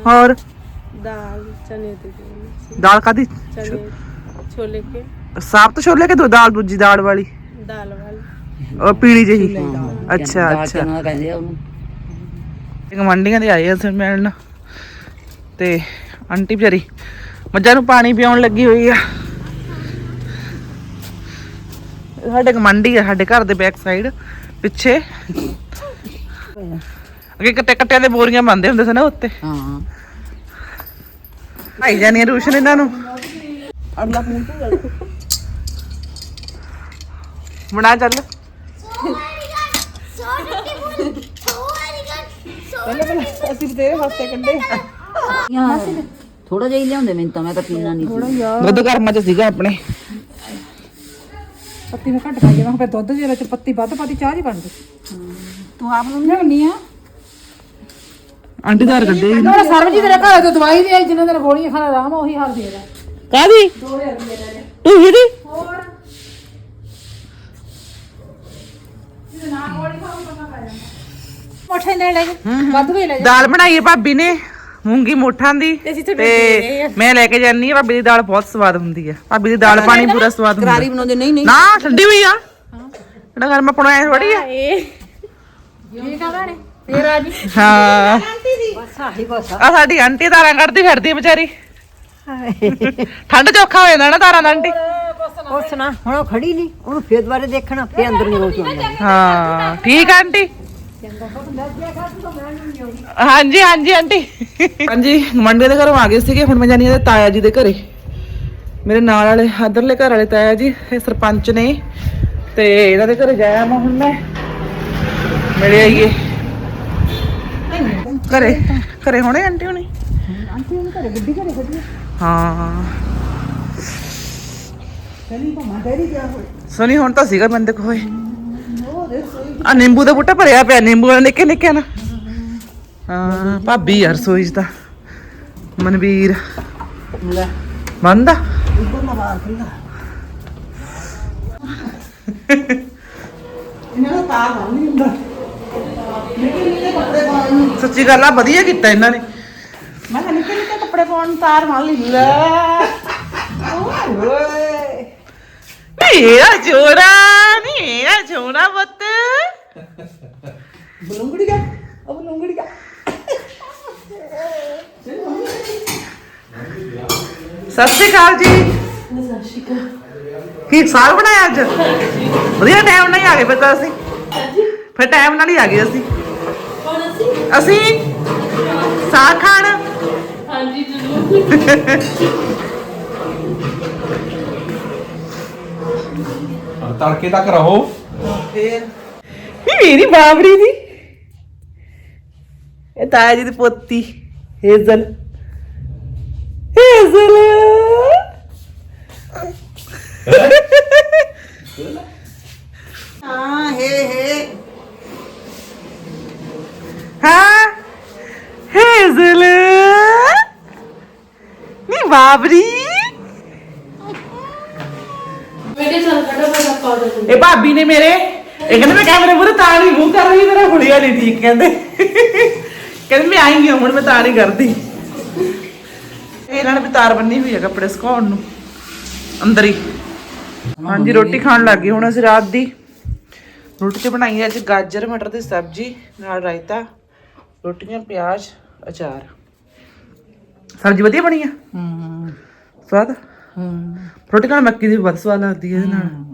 ਹੋਰ? ਦਾਲ ਚਨੇ ਦੀ ਦਾਲ ਕਾਦੀ ਚਨੇ ਛੋਲੇ ਕੇ। ਸਾਫ਼ ਤਾਂ ਛੋਲੇ ਕੇ ਦਾਲ ਦੂਜੀ ਦਾਲ ਵਾਲੀ? ਦਾਲ ਵਾਲੀ। ਉਹ ਪੀਲੀ ਜਿਹੀ। ਅੱਛਾ ਅੱਛਾ। ਇੱਕ ਦੇ ਆਏ ਅਸੀਂ ਮਿਲਣ। ਤੇ ਆਂਟੀ ਵਿਚਾਰੀ ਮੱਝਾਂ ਨੂੰ ਪਾਣੀ ਪਿਆਉਣ ਲੱਗੀ ਹੋਈ ਆ। ਸਾਡੇ ਮੰਡੀ ਆ, ਸਾਡੇ ਘਰ ਦੇ ਬੈਕ ਸਾਈਡ ਪਿੱਛੇ। ਅੱਗੇ ਕੱਟੇ ਕੱਟਿਆਂ ਦੇ ਬੋਰੀਆਂ ਬੰਦੇ ਹੁੰਦੇ ਸੀ ਨਾ ਉੱਤੇ। ਹਾਂ ਭਾਈ ਜਾਨੀ ਰੂਸ਼ਨ ਇਹਨਾਂ ਨੂੰ। ਅਗਲਾ ਫੋਨ ਬਣਾ ਚੱਲ। ਪਹਿਲਾਂ ਪਹਿਲਾਂ ਅਸੀਂ ਤੇਰੇ ਹੱਥੇ ਕੰਡੇ ਥੋੜਾ ਜਿਹਾ ਹੀ ਲਿਆਉਂਦੇ ਮੈਨੂੰ ਤਾਂ ਮੈਂ ਤਾਂ ਪੀਣਾ ਨਹੀਂ ਸੀ। ਦੁੱਧ ਗਰਮਾਂ ਚ ਸੀਗਾ ਆਪਣੇ। ਪੱਤੀ ਮੈਂ ਘੱਟ ਖਾਈ ਜਾਵਾਂ ਫਿਰ ਦੁੱਧ ਜਿਹੜਾ ਚ ਪੱਤੀ ਵੱਧ ਪਾਤੀ ਚਾਹ ਨਹੀਂ ਬਣਦੀ। ਤੂੰ ਆਪ ਨੂੰ ਲਿਆਉਣੀ ਆ? ਆਂਟੀ ਦਾਰ ਕੱਢੇ ਨਾ ਸਰਬਜੀ ਤੇਰੇ ਘਰ ਤੋਂ ਦਵਾਈ ਦੇ ਆਈ ਜਿੰਨਾ ਦਿਨ ਗੋਲੀਆਂ ਖਾਣਾ ਆਰਾਮ ਉਹੀ ਹਾਲ ਦੇ? ਰਿਹਾ ਕਾਦੀ ਤੂੰ ਹੀਦੀ ਮੋਠੇ ਲੈ ਲੈ ਵੱਧ ਵੀ ਲੈ ਦਾਲ ਬਣਾਈ ਹੈ ਭਾਬੀ ਨੇ ਮੂੰਗੀ ਮੋਠਾਂ ਦੀ ਤੇ ਮੈਂ ਲੈ ਕੇ ਜਾਨੀ ਆ ਭਾਬੀ ਦੀ ਦਾਲ ਬਹੁਤ ਸਵਾਦ ਹੁੰਦੀ ਹੈ। ਭਾਬੀ ਦੀ ਦਾਲ ਪਾਣੀ ਪੂਰਾ ਸਵਾਦ ਹੁੰਦਾ। ਕਰਾਰੀ ਬਣਾਉਂਦੇ ਨਹੀਂ ਨਹੀਂ। ਨਾ ਠੰਡੀ ਹੋਈ ਆ। ਜਿਹੜਾ ਘਰ ਮੈਂ ਪਣਾਇਆ ਥੋੜੀ ਆ। ਠੀਕ ਆ ਭੈਣੇ ਫੇਰ ਆ ਜੀ। ਹਾਂ। ਆ। ਸਾਡੀ ਆਂਟੀ ਤਾਰਾਂ ਕੱਢਦੀ ਫਿਰਦੀ ਆ ਵਿਚਾਰੀ। ਠੰਡ ਚ ਔਖਾ ਹੋ ਜਾਂਦਾ ਨਾ ਤਾਰਾਂ ਦਾ ਆਂਟੀ। ਉਸ ਨਾ। ਹੁਣ ਉਹ ਖੜੀ ਨਹੀਂ ਉਹਨੂੰ ਫੇਰ ਦੁਬਾਰੇ ਦੇਖਣਾ ਫੇਰ ਅੰਦਰ ਨੂੰ ਰੋਚ ਆਉਂਦਾ ਹਾਂ ਠੀਕ ਆ ਆਂਟੀ। ਹਾਂਜੀ ਹਾਂਜੀ ਆਂਟੀ। ਹਾਂਜੀ ਮੰਡੇ ਦੇ ਘਰੋਂ ਆ ਗਏ ਸੀਗੇ ਹੁਣ ਮੈਂ ਜਾਨੀ ਇਹਦੇ ਤਾਇਆ ਜੀ ਦੇ ਘਰੇ। ਮੇਰੇ ਨਾਲ ਵਾਲੇ ਇਧਰਲੇ ਘਰ ਵਾਲੇ ਤਾਇਆ ਜੀ ਇਹ ਸਰਪੰਚ ਨੇ ਤੇ ਇਹਨਾਂ ਦੇ ਘਰੇ ਜਾਇਆ ਮੈਂ ਹੁਣ ਮੈਂ। ਮਿਲੇ ਆਈਏ। ਘਰੇ ਘਰੇ ਹੋਣੇ ਆਂਟੀ ਹੋਣੀ? ਆਂਟੀ ਉਹਨੂੰ ਘਰੇ ਗੱਡੀ ਘਰੇ ਖੜੀ ਆ ਹਾਂ। ਹੋਏ ਸੋਨੀ ਹੁਣ ਤਾਂ ਸੀਗਾ ਬੰਦੇ ਕੋਲ। ਆ ਨਿੰਬੂ ਦਾ ਬੂਟਾ ਭਰਿਆ ਪਿਆ ਨਿੰਬੂ ਨਿੱਕੇ ਨਿੱਕੇ ਨਾ। ਹਾਂ ਭਾਬੀ ਯਾਰ ਸੋਈ ਦਾ ਮਨਵੀਰ। ਲੈ। ਮੰਨਦਾ ਇੱਧਰ ਨਾ ਬਾਹਰ ਖੁੱਲਾ ਇਹਨਾਂ ਦਾ ਤਾਰ ਨਹੀਂ ਹੁੰਦਾ। ਨਿੱਕੇ ਨਿੱਕੇ ਕੱਪੜੇ ਪਾਉਣ ਨੂੰ। ਸੱਚੀ ਗੱਲ ਆ ਵਧੀਆ ਕੀਤਾ ਇਹਨਾਂ ਨੇ। ਮੈਂ ਕਿਹਾ ਨਿੱਕੇ ਨਿੱਕੇ ਕੱਪੜੇ ਪਾਉਣ ਨੂੰ ਤਾਰ ਮੰਨ ਲਈ। ਲੈ। ਓਏ। ਓਏ ਮੇਰਾ ਜੋੜਾ। ਮੇਰਾ ਜੋੜਾ ਬੱਤ ਬਲੂੰਗੜੀ ਕਾ ਉਹ ਬਲੂੰਗੜੀ ਕਾ ਸਤਿ ਸ਼੍ਰੀ ਅਕਾਲ ਜੀ। ਕੀ ਸਾਗ ਬਣਾਇਆ ਅੱਜ? ਵਧੀਆ ਟਾਈਮ ਨਾਲ ਹੀ ਆ ਗਏ ਫਿਰ ਤਾਂ ਅਸੀਂ। ਫਿਰ ਟਾਈਮ ਨਾਲ ਹੀ ਆ ਗਏ ਅਸੀਂ? ਅਸੀਂ ਸਾਗ ਖਾਣ। ਹਾਂਜੀ ਜ਼ਰੂਰ। ਤੜਕੇ ਤੱਕ ਰਹੋ। ਫੇਰ। ਇਹ ਮੇਰੀ ਬਾਬਰੀ ਦੀ। ਇਹ ਤਾਇਆ ਜੀ ਦੀ ਪੋਤੀ ਹੇਜ਼ਲ। ਹੇਜ਼ਲ। ਹਾਂ ਹੇ ਹੇ। ਹਾਂ ਹੇਜ਼ਲ। ਨੀ ਬਾਬਰੀ ਮੈਂ ਕਿਹਾ ਚੱਲ ਫਟਾਫਟ ਆਪਾਂ order ਕਰੀਏ। ਇਹ ਭਾਬੀ ਨੇ ਮੇਰੇ ਇਹ ਕਹਿੰਦੇ ਮੈਂ ਕੈਮਰੇ ਮੂਰੇ ਤਾਂ ਨਹੀਂ ਮੂੰਹ ਕਰ ਰਹੀ ਮੇਰਾ ਹੁਲੀਆ ਨਹੀਂ ਠੀਕ ਕਹਿੰਦੇ। ਕਹਿੰਦੇ ਮੈਂ ਆਈ ਹਾਂ ਹੁਣ ਮੈਂ ਤਾਂ ਨਹੀਂ ਕਰਦੀ। ਇਹਨਾਂ ਨੇ ਵੀ ਤਾਰ ਬੰਨੀ ਹੋਈ ਹੈ ਕੱਪੜੇ ਸੁਕਾਉਣ ਨੂੰ ਅੰਦਰ ਹੀ। ਹਾਂਜੀ ਰੋਟੀ ਖਾਣ ਲੱਗ ਗਏ ਹੁਣ ਅਸੀਂ ਰਾਤ ਦੀ ਰੋਟੀ ਤੇ ਬਣਾਈ ਹੈ ਅੱਜ ਗਾਜਰ ਮਟਰ ਦੀ ਸਬਜ਼ੀ ਨਾਲ ਰਾਇਤਾ ਰੋਟੀਆਂ ਪਿਆਜ਼ ਅਚਾਰ। ਸਬਜ਼ੀ ਵਧੀਆ ਬਣੀ ਆ? ਹੂੰ। ਸਵਾਦ? ਹੂੰ। ਰੋਟੀ ਨਾਲ ਮੱਕੀ ਦੀ ਵੀ ਬਹੁਤ ਸਵਾਦ ਲੱਗਦੀ ਹੈ ਇਹਦੇ ਨਾਲ।